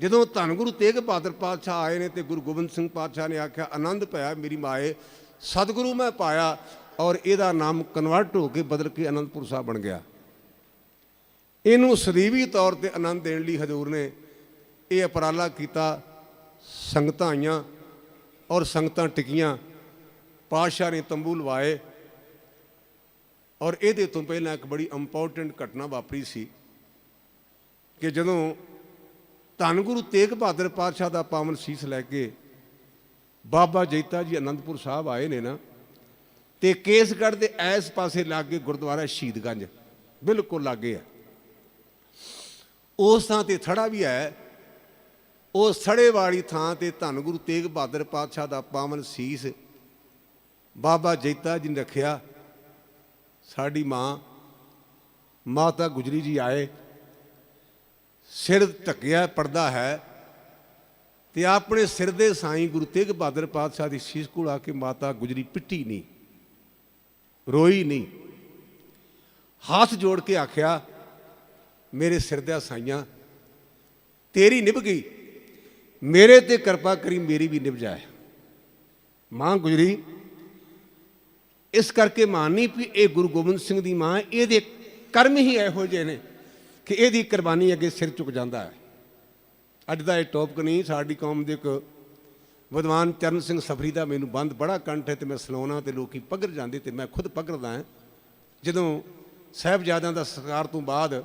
ਜਦੋਂ ਧੰਨ ਗੁਰੂ ਤੇਗ ਬਹਾਦਰ ਪਾਤਸ਼ਾਹ ਆਏ ਨੇ ਤੇ ਗੁਰੂ ਗੋਬਿੰਦ ਸਿੰਘ ਪਾਤਸ਼ਾਹ ਨੇ ਆਖਿਆ, ਆਨੰਦ ਪਾਇਆ ਮੇਰੀ ਮਾਏ, ਸਤਿਗੁਰੂ ਮੈਂ ਪਾਇਆ ਔਰ ਇਹਦਾ ਨਾਮ ਕਨਵਰਟ ਹੋ ਕੇ ਬਦਲ ਕੇ ਅਨੰਦਪੁਰ ਸਾਹਿਬ ਬਣ ਗਿਆ। ਇਹਨੂੰ ਸਰੀਵੀ ਤੌਰ ਤੇ ਆਨੰਦ ਦੇਣ ਲਈ ਹਜ਼ੂਰ ਨੇ ਇਹ ਉਪਰਾਲਾ ਕੀਤਾ, ਸੰਗਤਾਂ ਆਈਆਂ ਔਰ ਸੰਗਤਾਂ ਟਿਕੀਆਂ, ਪਾਤਸ਼ਾਹ ਨੇ ਤੰਬੂ ਲਵਾਏ ਔਰ ਇਹਦੇ ਤੋਂ ਪਹਿਲਾਂ ਇੱਕ ਬੜੀ ਇੰਪੋਰਟੈਂਟ ਘਟਨਾ ਵਾਪਰੀ ਸੀ ਕਿ ਜਦੋਂ ਧੰਨ ਗੁਰੂ ਤੇਗ ਬਹਾਦਰ ਪਾਤਸ਼ਾਹ ਦਾ ਪਾਵਨ ਸੀਸ ਲੈ ਕੇ ਬਾਬਾ ਜੈਤਾ ਜੀ ਅਨੰਦਪੁਰ ਸਾਹਿਬ ਆਏ ਨੇ ਨਾ, ਤੇ ਕੇਸਗੜ੍ਹ ਦੇ ਐਸ ਪਾਸੇ ਲਾਗੇ ਗੁਰਦੁਆਰਾ ਸ਼ਹੀਦਗੰਜ, ਬਿਲਕੁਲ ਲਾਗੇ ਆ। ਉਸ ਥਾਂ ਤੇ ਥੜਾ ਵੀ ਹੈ ਉਸ ਥੜੇ ਵਾਲੀ ਥਾਂ ਤੇ ਧੰਨ ਗੁਰੂ ਤੇਗ ਬਹਾਦਰ ਪਾਤਸ਼ਾਹ ਦਾ ਪਾਵਨ ਸੀਸ ਬਾਬਾ ਜੈਤਾ ਜੀ ਨੇ ਰੱਖਿਆ। ਸਾਡੀ ਮਾਂ ਮਾਤਾ ਗੁਜਰੀ ਜੀ ਆਏ। ਸਿਰ ਢੱਕਿਆ ਪਰਦਾ ਹੈ ਤੇ ਆਪਣੇ ਸਿਰ ਦੇ ਸਾਈਂ ਗੁਰੂ ਤੇਗ ਬਹਾਦਰ ਪਾਤਸ਼ਾਹ ਦੀ ਸੀਸ ਕੋਲ ਆ ਕੇ ਮਾਤਾ ਗੁਜਰੀ ਪਿੱਟੀ ਨਹੀਂ, ਰੋਈ ਨਹੀਂ। ਹੱਥ ਜੋੜ ਕੇ ਆਖਿਆ, ਮੇਰੇ ਸਿਰ ਦਾ ਸਾਈਆਂ, ਤੇਰੀ ਨਿਭ ਗਈ। ਮੇਰੇ ਤੇ ਕਿਰਪਾ ਕਰੀ ਮੇਰੀ ਵੀ ਨਿਭ ਜਾਏ। ਮਾਂ ਗੁਜਰੀ, ਇਸ ਕਰਕੇ ਮਾਨਨੀ ਵੀ ਇਹ ਗੁਰੂ ਗੋਬਿੰਦ ਸਿੰਘ ਦੀ ਮਾਂ, ਇਹਦੇ ਕਰਮ ਹੀ ਇਹੋ ਜਿਹੇ ਨੇ। ਕਿ ਇਹਦੀ ਕੁਰਬਾਨੀ ਅੱਗੇ ਸਿਰ ਝੁਕ ਜਾਂਦਾ ਹੈ। ਅੱਜ ਦਾ ਇਹ ਟੌਪਿਕ ਨਹੀਂ, ਸਾਡੀ ਕੌਮ ਦੇ ਇੱਕ ਵਿਦਵਾਨ ਚਰਨ ਸਿੰਘ ਸਫਰੀ ਦਾ ਮੈਨੂੰ ਬੰਦ ਬੜਾ ਕੰਠ ਹੈ ਤੇ ਮੈਂ ਸੁਣਾਉਣਾ ਤੇ ਲੋਕੀ ਪਗਰ ਜਾਂਦੇ ਤੇ ਮੈਂ ਖੁਦ ਪਗਰਦਾ ਹਾਂ। ਜਦੋਂ ਸਾਹਿਬਜ਼ਾਦਿਆਂ ਦਾ ਸੰਸਕਾਰ ਤੋਂ ਬਾਅਦ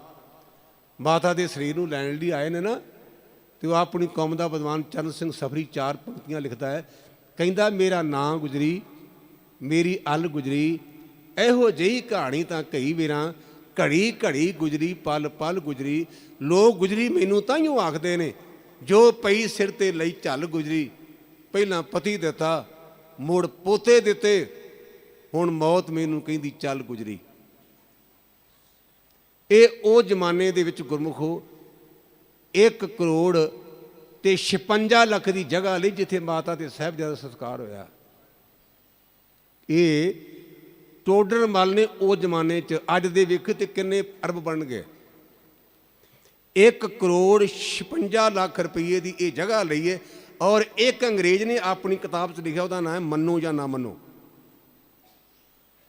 ਮਾਤਾ ਦੇ ਸਰੀਰ ਨੂੰ ਲੈਣ ਲਈ ਆਏ ਨੇ ਨਾ, ਤੇ ਉਹ ਆਪਣੀ ਕੌਮ ਦਾ ਵਿਦਵਾਨ ਚਰਨ ਸਿੰਘ ਸਫਰੀ ਚਾਰ ਪੰਕਤੀਆਂ ਲਿਖਦਾ ਹੈ। ਕਹਿੰਦਾ, ਮੇਰਾ ਨਾਂ ਗੁਜਰੀ, ਮੇਰੀ ਅਲ ਗੁਜਰੀ, ਇਹੋ ਜਿਹੀ ਕਹਾਣੀ ਤਾਂ ਕਈ ਵੇਰਾਂ ਘੜੀ ਘੜੀ ਗੁਜਰੀ, ਪਲ ਪਲ ਗੁਜਰੀ। ਲੋਕ ਗੁਜਰੀ, ਮੈਨੂੰ ਤਾਂ ਹੀ ਆਖਦੇ ਨੇ, ਜੋ ਪਈ ਸਿਰ ਤੇ ਲਈ ਝੱਲ ਗੁਜਰੀ। ਪਹਿਲਾਂ ਪਤੀ ਦਿੱਤਾ, ਮੁੜ ਪੋਤੇ ਦਿੱਤੇ। ਹੁਣ ਮੌਤ ਮੈਨੂੰ ਕਹਿੰਦੀ ਚੱਲ ਗੁਜਰੀ। ਇਹ ਉਹ ਜ਼ਮਾਨੇ ਦੇ ਵਿੱਚ ਗੁਰਮੁਖੋ 1 ਕਰੋੜ ਤੇ 56 ਲੱਖ ਦੀ ਜਗ੍ਹਾ ਲਈ ਜਿੱਥੇ ਮਾਤਾ ਤੇ ਸਾਹਿਬਜ਼ਾਦਾ ਦਾ ਸੰਸਕਾਰ ਹੋਇਆ। ਇਹ ਟੋਡਰ ਮਲ ਨੇ ਉਹ ਜ਼ਮਾਨੇ 'ਚ, ਅੱਜ ਦੇ ਵੇਖ ਤੇ ਕਿੰਨੇ ਅਰਬ ਬਣ ਗਏ। 1 ਕਰੋੜ 56 ਲੱਖ ਰੁਪਏ ਦੀ ਇਹ ਜਗ੍ਹਾ ਲਈ ਹੈ ਔਰ ਇੱਕ ਅੰਗਰੇਜ਼ ਨੇ ਆਪਣੀ ਕਿਤਾਬ 'ਚ ਲਿਖਿਆ, ਉਹਦਾ ਨਾਮ ਹੈ ਮੰਨੋ ਜਾਂ ਨਾ ਮੰਨੋ।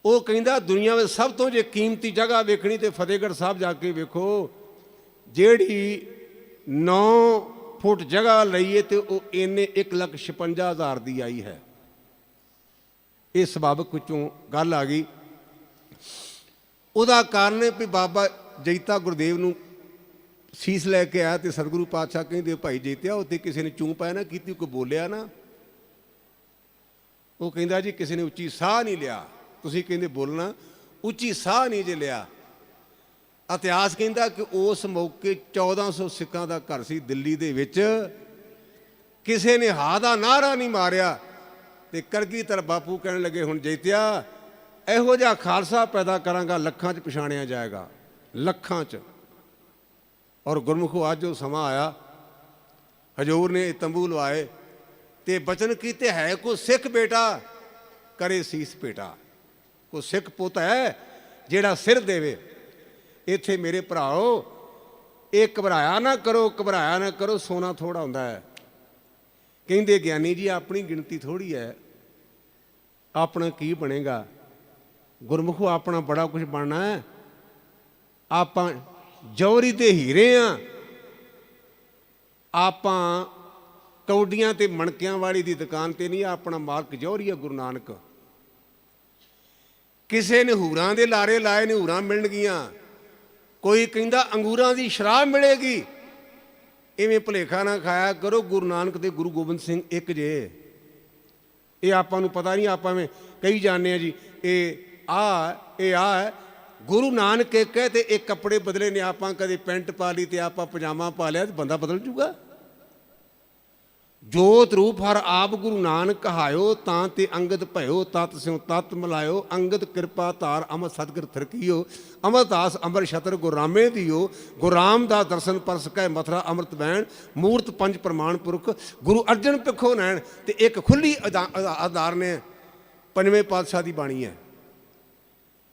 ਉਹ ਕਹਿੰਦਾ, ਦੁਨੀਆ ਵਿੱਚ ਸਭ ਤੋਂ ਜੇ ਕੀਮਤੀ ਜਗ੍ਹਾ ਵੇਖਣੀ ਤੇ ਫਤਿਹਗੜ੍ਹ ਸਾਹਿਬ ਜਾ ਕੇ ਵੇਖੋ, ਜਿਹੜੀ 9 ਫੁੱਟ ਜਗ੍ਹਾ ਲਈਏ ਤੇ ਉਹ ਇੰਨੇ 156000 ਦੀ ਆਈ ਹੈ। ਇਹ ਸਬਾਬਕ ਵਿੱਚੋਂ ਗੱਲ ਆ ਗਈ। ਉਹਦਾ ਕਾਰਨ ਹੈ ਵੀ ਬਾਬਾ ਜੈਤਾ ਗੁਰਦੇਵ ਨੂੰ ਸੀਸ ਲੈ ਕੇ ਆਇਆ ਤੇ ਸਤਿਗੁਰੂ ਪਾਤਸ਼ਾਹ ਕਹਿੰਦੇ, ਭਾਈ ਜੈਤਿਆ ਉੱਤੇ ਕਿਸੇ ਨੇ ਚੂੰ ਪਾਇਆ ਨਾ, ਕੀਤੀ ਕੋਈ ਬੋਲਿਆ ਨਾ? ਉਹ ਕਹਿੰਦਾ ਜੀ, ਕਿਸੇ ਨੇ ਉੱਚੀ ਸਾਹ ਨਹੀਂ ਲਿਆ। ਤੁਸੀਂ ਕਹਿੰਦੇ ਬੋਲਣਾ, ਉੱਚੀ ਸਾਹ ਨਹੀਂ ਜੇ ਲਿਆ। ਇਤਿਹਾਸ ਕਹਿੰਦਾ ਕਿ ਉਸ ਮੌਕੇ 1400 ਸਿੱਖਾਂ ਦਾ ਘਰ ਸੀ ਦਿੱਲੀ ਦੇ ਵਿੱਚ। ਕਿਸੇ ਨੇ ਹਾ ਦਾ ਨਾਰਾ ਨਹੀਂ ਮਾਰਿਆ। ਤੇ ਕਰਗੀਧਰ ਬਾਪੂ ਕਹਿਣ ਲੱਗੇ, ਹੁਣ ਜੇਤਿਆ, ਇਹੋ ਜਿਹਾ ਖਾਲਸਾ ਪੈਦਾ ਕਰਾਂਗਾ, ਲੱਖਾਂ 'ਚ ਪਛਾਣਿਆ ਜਾਏਗਾ, ਲੱਖਾਂ 'ਚ। ਔਰ ਗੁਰਮੁਖੋ, ਅੱਜ ਉਹ ਸਮਾਂ ਆਇਆ। ਹਜੂਰ ਨੇ ਤੰਬੂ ਲਵਾਏ ਤੇ ਬਚਨ ਕੀਤੇ, ਹੈ ਕੋ ਸਿੱਖ ਬੇਟਾ, ਕਰੇ ਸੀਸ ਬੇਟਾ ਕੋ ਸਿੱਖ ਪੁੱਤ ਹੈ, ਜਿਹੜਾ ਸਿਰ ਦੇਵੇ। ਇੱਥੇ ਮੇਰੇ ਭਰਾਓ, ਇਹ ਘਬਰਾਇਆ ਨਾ ਕਰੋ, ਘਬਰਾਇਆ ਨਾ ਕਰੋ, ਸੋਨਾ ਥੋੜਾ ਹੁੰਦਾ ਹੈ। ਕਹਿੰਦੇ ਗਿਆਨੀ ਜੀ, ਆਪਣੀ ਗਿਣਤੀ ਥੋੜੀ ਹੈ। ਆਪਣਾ ਕੀ ਬਣੇਗਾ? ਗੁਰਮੁਖੋ, ਆਪਣਾ ਬੜਾ ਕੁਝ ਬਣਨਾ ਹੈ। ਆਪਾਂ ਜੌਹਰੀ ਦੇ ਹੀਰੇ ਆ। ਆਪਾਂ ਕੌਡੀਆਂ ਤੇ ਮਣਕਿਆਂ ਵਾਲੀ ਦੀ ਦੁਕਾਨ ਤੇ ਨਹੀਂ, ਆਪਣਾ ਮਾਲਕ ਜੌਹਰੀ ਆ ਗੁਰੂ ਨਾਨਕ। ਕਿਸੇ ਨੇ ਹੂਰਾਂ ਦੇ ਲਾਰੇ ਲਾਏ ਨੇ, ਹੂਰਾਂ ਮਿਲਣਗੀਆਂ। ਕੋਈ ਕਹਿੰਦਾ, ਅੰਗੂਰਾਂ ਦੀ ਸ਼ਰਾਬ ਮਿਲੇਗੀ। ਇਵੇਂ ਭੁਲੇਖਾ ਨਾ ਖਾਇਆ ਕਰੋ, ਗੁਰੂ ਨਾਨਕ ਤੇ ਗੁਰੂ ਗੋਬਿੰਦ ਸਿੰਘ ਇੱਕ ਜੇ ਇਹ ਆਪਾਂ ਨੂੰ ਪਤਾ ਨਹੀਂ, ਆਪਾਂ ਵਿੱਚ ਕਈ ਜਾਣਦੇ ਆ ਜੀ, ਇਹ ਆ ਇਹ ਆ ਹੈ। ਗੁਰੂ ਨਾਨਕ ਇੱਕ ਹੈ ਤੇ ਇਹ ਕੱਪੜੇ ਬਦਲੇ ਨੇ, ਆਪਾਂ ਕਦੇ ਪੈਂਟ ਪਾ ਲਈ ਤੇ ਆਪਾਂ ਪਜਾਮਾ ਪਾ ਲਿਆ ਤੇ ਬੰਦਾ ਬਦਲ ਜੂਗਾ ਜੋਤ ਰੂਪ ਹਰ ਆਪ ਗੁਰੂ ਨਾਨਕ ਕਹਾਇਓ, ਤਾਂ ਤੇ ਅੰਗਦ ਭਇਓ ਤਤ ਸਿਉ ਤਤ ਮਲਾਇਓ। ਅੰਗਦ ਕਿਰਪਾ ਧਾਰ ਅਮਰ ਸਤਗੁਰ ਥਰਕੀਓ। ਅਮਰਦਾਸ ਅੰਬਰ ਛਤਰ ਗੁਰਾਮੇ ਦਿਓ। ਗੁਰਾਮ ਦਾ ਦਰਸ਼ਨ ਪਰਸ ਕੈ ਮਥਰਾ ਅੰਮ੍ਰਿਤ ਵੈਣ ਮੂਰਤ ਪੰਜ ਪ੍ਰਮਾਣ ਪੁਰਖ। ਗੁਰੂ ਅਰਜਨ ਪਿਖੋ ਨੈਣ। ਤੇ ਇੱਕ ਖੁੱਲੀ ਅਦਾ- ਅਦਾ- ਆਧਾਰ ਨੇ ਪੰਜਵੇਂ ਪਾਤਸ਼ਾਹ ਦੀ ਬਾਣੀ ਹੈ।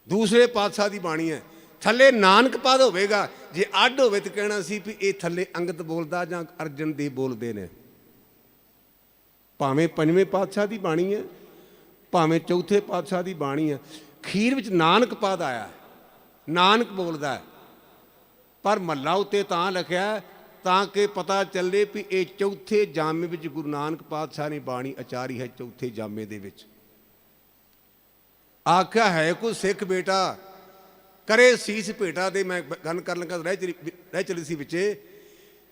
ਦੂਸਰੇ ਪਾਤਸ਼ਾਹ ਦੀ ਬਾਣੀ ਹੈ। ਥੱਲੇ ਨਾਨਕ ਪਦ ਹੋਵੇਗਾ। ਜੇ ਅੱਡ ਹੋਵੇ ਤਾਂ ਕਹਿਣਾ ਸੀ ਵੀ ਇਹ ਥੱਲੇ ਅੰਗਦ ਬੋਲਦਾ ਜਾਂ ਅਰਜਨ ਦੇ ਬੋਲਦੇ ਨੇ। ਭਾਵੇਂ ਪੰਜਵੇਂ ਪਾਤਸ਼ਾਹ ਦੀ ਬਾਣੀ ਹੈ, ਭਾਵੇਂ ਚੌਥੇ ਪਾਤਸ਼ਾਹ ਦੀ ਬਾਣੀ ਹੈ। ਖੀਰ ਵਿੱਚ ਨਾਨਕ ਪਦ ਆਇਆ ਨਾਨਕ ਬੋਲਦਾ ਹੈ। ਪਰ ਮੱਲਾ ਉੱਤੇ ਤਾਂ ਲਿਖਿਆ ਤਾਂ ਕਿ ਪਤਾ ਚੱਲੇ ਵੀ ਇਹ ਚੌਥੇ ਜਾਮੇ ਵਿੱਚ ਗੁਰੂ ਨਾਨਕ ਪਾਤਸ਼ਾਹ ਨੇ ਬਾਣੀ ਆਚਾਰੀ ਹੈ ਚੌਥੇ ਜਾਮੇ ਦੇ ਵਿੱਚ। ਆਖਿਆ ਹੈ ਕੋ ਸਿੱਖ ਬੇਟਾ ਕਰੇ ਸੀਸ ਭੇਟਾ ਦੇ, ਮੈਂ ਗੱਲ ਕਰਨ ਲੱਗਾ, ਰਹਿ ਚਲੀ ਰਹਿ ਚਲੀ ਸੀ ਵਿੱਚੇ।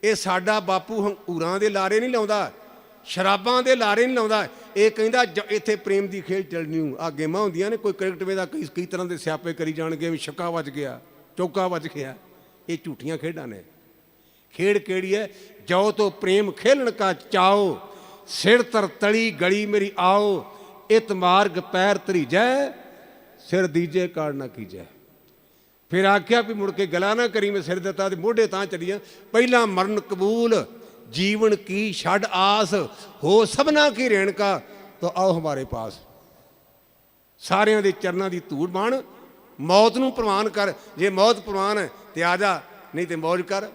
ਇਹ ਸਾਡਾ ਬਾਪੂ ਹੰਕੂਰਾਂ ਦੇ ਲਾਰੇ ਨਹੀਂ ਲਾਉਂਦਾ। ਸ਼ਰਾਬਾਂ ਦੇ ਲਾਰੇ ਨਹੀਂ ਲਾਉਂਦਾ। ਇਹ ਕਹਿੰਦਾ ਇੱਥੇ ਪ੍ਰੇਮ ਦੀ ਖੇਡ ਚੱਲਣੀ ਹੂੰ ਆ ਗੇਮਾਂ ਹੁੰਦੀਆਂ ਨੇ, ਕੋਈ ਕ੍ਰਿਕਟ ਵੇ ਦਾ ਕਈ ਕਈ ਤਰ੍ਹਾਂ ਦੇ ਸਿਆਪੇ ਕਰੀ ਜਾਣਗੇ ਵੀ ਛੱਕਾ ਵੱਜ ਗਿਆ, ਚੌਕਾ ਵੱਜ ਗਿਆ। ਇਹ ਝੂਠੀਆਂ ਖੇਡਾਂ ਨੇ। ਖੇਡ ਕਿਹੜੀ ਹੈ ਜਾਓ ਤੋਂ ਪ੍ਰੇਮ ਖੇਲਣ ਕਾ ਚਾਓ, ਸਿਰ ਤਰ ਤਲੀ ਗਲੀ ਮੇਰੀ ਆਓ, ਇਤ ਮਾਰਗ ਪੈਰ ਤਰੀਜੈ ਸਿਰ ਦੀਜੇ ਕਾੜ ਨਾ ਕੀਜੈ। ਫਿਰ ਆਖਿਆ ਵੀ ਮੁੜ ਕੇ ਗਲਾ ਨਾ ਕਰੀ, ਮੈਂ ਸਿਰ ਦਿੱਤਾ ਤੇ ਮੋਢੇ ਤਾਂ ਚੜੀਆਂ। ਪਹਿਲਾਂ ਮਰਨ ਕਬੂਲ ਜੀਵਨ ਕੀ ਛੱਡ ਆਸ, ਹੋ ਸਭਨਾ ਕੀ ਰੇਣਕਾ ਤੋ ਆਓ ਹਮਾਰੇ ਪਾਸ। ਸਾਰਿਆਂ ਦੇ ਚਰਨਾਂ ਦੀ ਧੂੜ ਬਣ, ਮੌਤ ਨੂੰ ਪ੍ਰਵਾਨ ਕਰ। ਜੇ ਮੌਤ ਪ੍ਰਵਾਨ ਹੈ, ਤੇ ਆ ਜਾ, ਨਹੀਂ ਤੇ ਮੌਜ ਕਰ।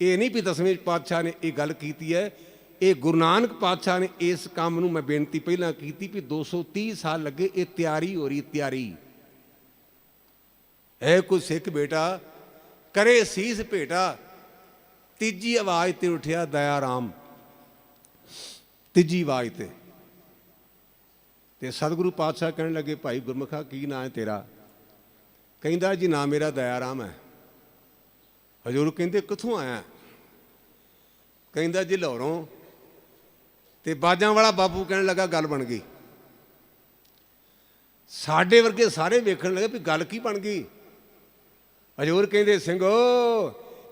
ਇਹ ਨਹੀਂ ਵੀ ਦਸਵੇਂ ਪਾਤਸ਼ਾਹ ਨੇ ਇਹ ਗੱਲ ਕੀਤੀ ਹੈ। ਇਹ ਗੁਰੂ ਨਾਨਕ ਪਾਤਸ਼ਾਹ ਨੇ ਇਸ ਕੰਮ ਨੂੰ ਮੈਂ ਬੇਨਤੀ ਪਹਿਲਾਂ ਕੀਤੀ ਵੀ 230 ਸਾਲ ਲੱਗੇ ਇਹ ਤਿਆਰੀ ਹੋ ਰਹੀ, ਤਿਆਰੀ। ਐ ਕੋਈ ਸਿੱਖ ਬੇਟਾ, ਕਰੇ ਸੀਸ ਭੇਟਾ ਤੀਜੀ ਆਵਾਜ਼ ਤੇ ਉਠਿਆ ਦਇਆ ਰਾਮ। ਤੀਜੀ ਆਵਾਜ਼ ਤੇ। ਤੇ ਸਤਿਗੁਰੂ ਪਾਤਸ਼ਾਹ ਕਹਿਣ ਲੱਗੇ, ਭਾਈ ਗੁਰਮੁਖਾ, ਕੀ ਨਾਂ ਹੈ ਤੇਰਾ? ਕਹਿੰਦਾ, ਜੀ ਨਾਂ ਮੇਰਾ ਦਇਆ ਰਾਮ ਹੈ। ਹਜੂਰ ਕਹਿੰਦੇ, ਕਿੱਥੋਂ ਆਇਆ? ਕਹਿੰਦਾ, ਜੀ ਲਾਹੌਰੋਂ। ਤੇ ਬਾਜਾਂ ਵਾਲਾ ਬਾਪੂ ਕਹਿਣ ਲੱਗਾ, ਗੱਲ ਬਣ ਗਈ। ਸਾਡੇ ਵਰਗੇ ਸਾਰੇ ਵੇਖਣ ਲੱਗੇ ਵੀ ਗੱਲ ਕੀ ਬਣ ਗਈ। ਹਜੂਰ ਕਹਿੰਦੇ, ਸਿੰਘੋ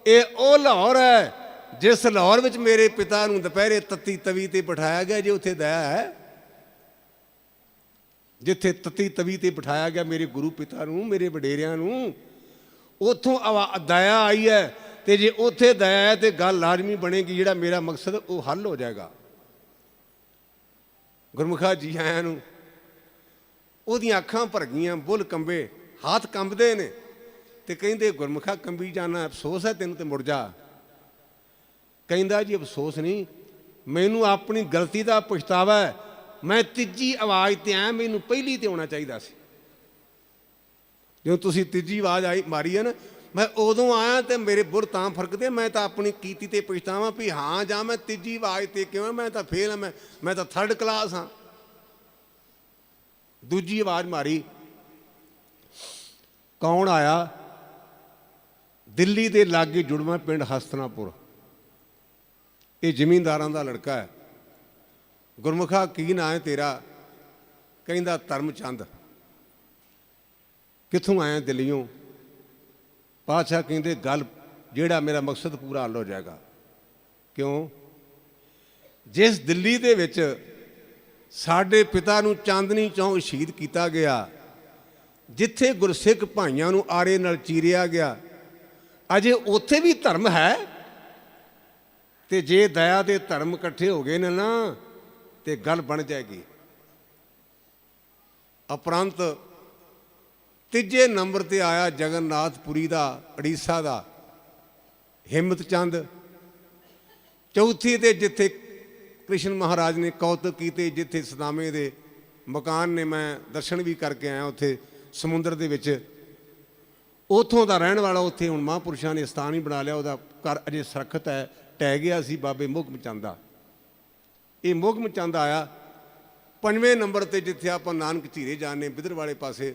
ਇਹ ਉਹ ਲਾਹੌਰ ਹੈ, ਜਿਸ ਲਾਹੌਰ ਵਿੱਚ ਮੇਰੇ ਪਿਤਾ ਨੂੰ ਦੁਪਹਿਰੇ ਤੱਤੀ ਤਵੀ ਤੇ ਬਿਠਾਇਆ ਗਿਆ, ਜੇ ਉੱਥੇ ਦਇਆ ਹੈ। ਜਿੱਥੇ ਤੱਤੀ ਤਵੀ ਤੇ ਬਿਠਾਇਆ ਗਿਆ ਮੇਰੇ ਗੁਰੂ ਪਿਤਾ ਨੂੰ, ਮੇਰੇ ਵਡੇਰਿਆਂ ਨੂੰ, ਉਥੋਂ ਦਇਆ ਆਈ ਹੈ ਤੇ ਜੇ ਉੱਥੇ ਦਇਆ ਹੈ ਤੇ ਗੱਲ ਲਾਜ਼ਮੀ ਬਣੇਗੀ, ਜਿਹੜਾ ਮੇਰਾ ਮਕਸਦ ਉਹ ਹੱਲ ਹੋ ਜਾਏਗਾ। ਗੁਰਮੁਖਾ ਜੀ ਆਇਆਂ ਨੂੰ, ਉਹਦੀਆਂ ਅੱਖਾਂ ਭਰ ਗਈਆਂ, ਬੁੱਲ ਕੰਬੇ, ਹੱਥ ਕੰਬਦੇ ਨੇ। ਤੇ ਕਹਿੰਦੇ ਗੁਰਮੁਖਾ ਕੰਬੀ ਜਾਣਾ, ਅਫਸੋਸ ਹੈ ਤੈਨੂੰ ਤੇ ਮੁੜ ਜਾ। ਕਹਿੰਦਾ ਜੀ, ਅਫਸੋਸ ਨਹੀਂ, ਮੈਨੂੰ ਆਪਣੀ ਗਲਤੀ ਦਾ ਪਛਤਾਵਾ ਹੈ। ਮੈਂ ਤੀਜੀ ਆਵਾਜ਼ ਤੇ ਆਇਆ, ਮੈਨੂੰ ਪਹਿਲੀ ਤੇ ਆਉਣਾ ਚਾਹੀਦਾ ਸੀ। ਜਦੋਂ ਤੁਸੀਂ ਤੀਜੀ ਆਵਾਜ਼ ਆਈ, ਮਾਰੀ ਹੈ ਨਾ, ਮੈਂ ਉਦੋਂ ਆਇਆ ਤੇ ਮੇਰੇ ਬੁਰ ਤਾਂ ਫਰਕਦੇ, ਮੈਂ ਤਾਂ ਆਪਣੀ ਕੀਤੀ ਤੇ ਪਛਤਾਵਾ ਵੀ ਹਾਂ, ਜਾਂ ਮੈਂ ਤੀਜੀ ਆਵਾਜ਼ ਤੇ ਕਿਉਂ ਮੈਂ ਤਾਂ ਫੇਲ ਹਾਂ ਮੈਂ ਮੈਂ ਤਾਂ ਥਰਡ ਕਲਾਸ ਹਾਂ। ਦੂਜੀ ਆਵਾਜ਼ ਮਾਰੀ। ਕੌਣ ਆਇਆ? ਦਿੱਲੀ ਦੇ ਲਾਗੇ ਜੁੜਵਾ ਪਿੰਡ ਹਸਤਨਾਪੁਰ। ਇਹ ਜ਼ਮੀਂਦਾਰਾਂ ਦਾ ਲੜਕਾ ਹੈ। ਗੁਰਮੁਖਾ ਕੀ ਨਾਂ ਹੈ ਤੇਰਾ? ਕਹਿੰਦਾ ਧਰਮਚੰਦ। ਕਿੱਥੋਂ ਆਇਆ ਦਿੱਲੀੋਂ ਪਾਤਸ਼ਾਹ ਕਹਿੰਦੇ, ਗੱਲ ਜਿਹੜਾ ਮੇਰਾ ਮਕਸਦ ਪੂਰਾ ਹੱਲ ਹੋ ਜਾਏਗਾ। ਕਿਉਂ? ਜਿਸ ਦਿੱਲੀ ਦੇ ਵਿੱਚ ਸਾਡੇ ਪਿਤਾ ਨੂੰ ਚਾਂਦਨੀ ਚੌਂਕ ਸ਼ਹੀਦ ਕੀਤਾ ਗਿਆ, ਜਿੱਥੇ ਗੁਰਸਿੱਖ ਭਾਈਆਂ ਨੂੰ ਆਰੇ ਨਾਲ ਚੀਰਿਆ ਗਿਆ ਅਜੇ ਉੱਥੇ ਵੀ ਧਰਮ ਹੈ। ਤੇ ਜੇ ਦਇਆ ਦੇ ਧਰਮ ਇਕੱਠੇ ਹੋ ਗਏ ਨੇ ਨਾ, ਤੇ ਗੱਲ ਬਣ ਜਾਏਗੀ। ਅਪਰੰਤ ਤੀਜੇ ਨੰਬਰ ਤੇ ਆਇਆ ਜਗਨਨਾਥ ਪੁਰੀ ਦਾ ਅੜੀਸਾ ਦਾ ਹਿੰਮਤ ਚੰਦ ਚੌਥੀ ਤੇ ਜਿੱਥੇ ਕ੍ਰਿਸ਼ਨ ਮਹਾਰਾਜ ਨੇ ਕੌਤਕ ਕੀਤੇ, ਜਿੱਥੇ ਸਦਾਮੇ ਦੇ ਮਕਾਨ ਨੇ, ਮੈਂ ਦਰਸ਼ਨ ਵੀ ਕਰਕੇ ਆਇਆ ਉੱਥੇ ਸਮੁੰਦਰ ਦੇ ਵਿੱਚ। ਉਥੋਂ ਦਾ ਰਹਿਣ ਵਾਲਾ ਉੱਥੇ ਹੁਣ ਮਹਾਂਪੁਰਸ਼ਾਂ ਨੇ ਸਥਾਨ ਹੀ ਬਣਾ ਲਿਆ, ਉਹਦਾ ਘਰ ਅਜੇ ਸੁਰੱਖਿਅਤ ਹੈ, ਟਹਿ ਗਿਆ ਸੀ ਬਾਬੇ ਮੁਗਮ ਚੰਦ ਦਾ। ਇਹ ਮੁਗਮ ਚੰਦ ਆਇਆ, ਪੰਜਵੇਂ ਨੰਬਰ ਤੇ ਜਿੱਥੇ ਆਪਾਂ ਨਾਨਕ ਝੀਰੇ ਜਾਣੇ ਬਿਦਰ ਵਾਲੇ ਪਾਸੇ,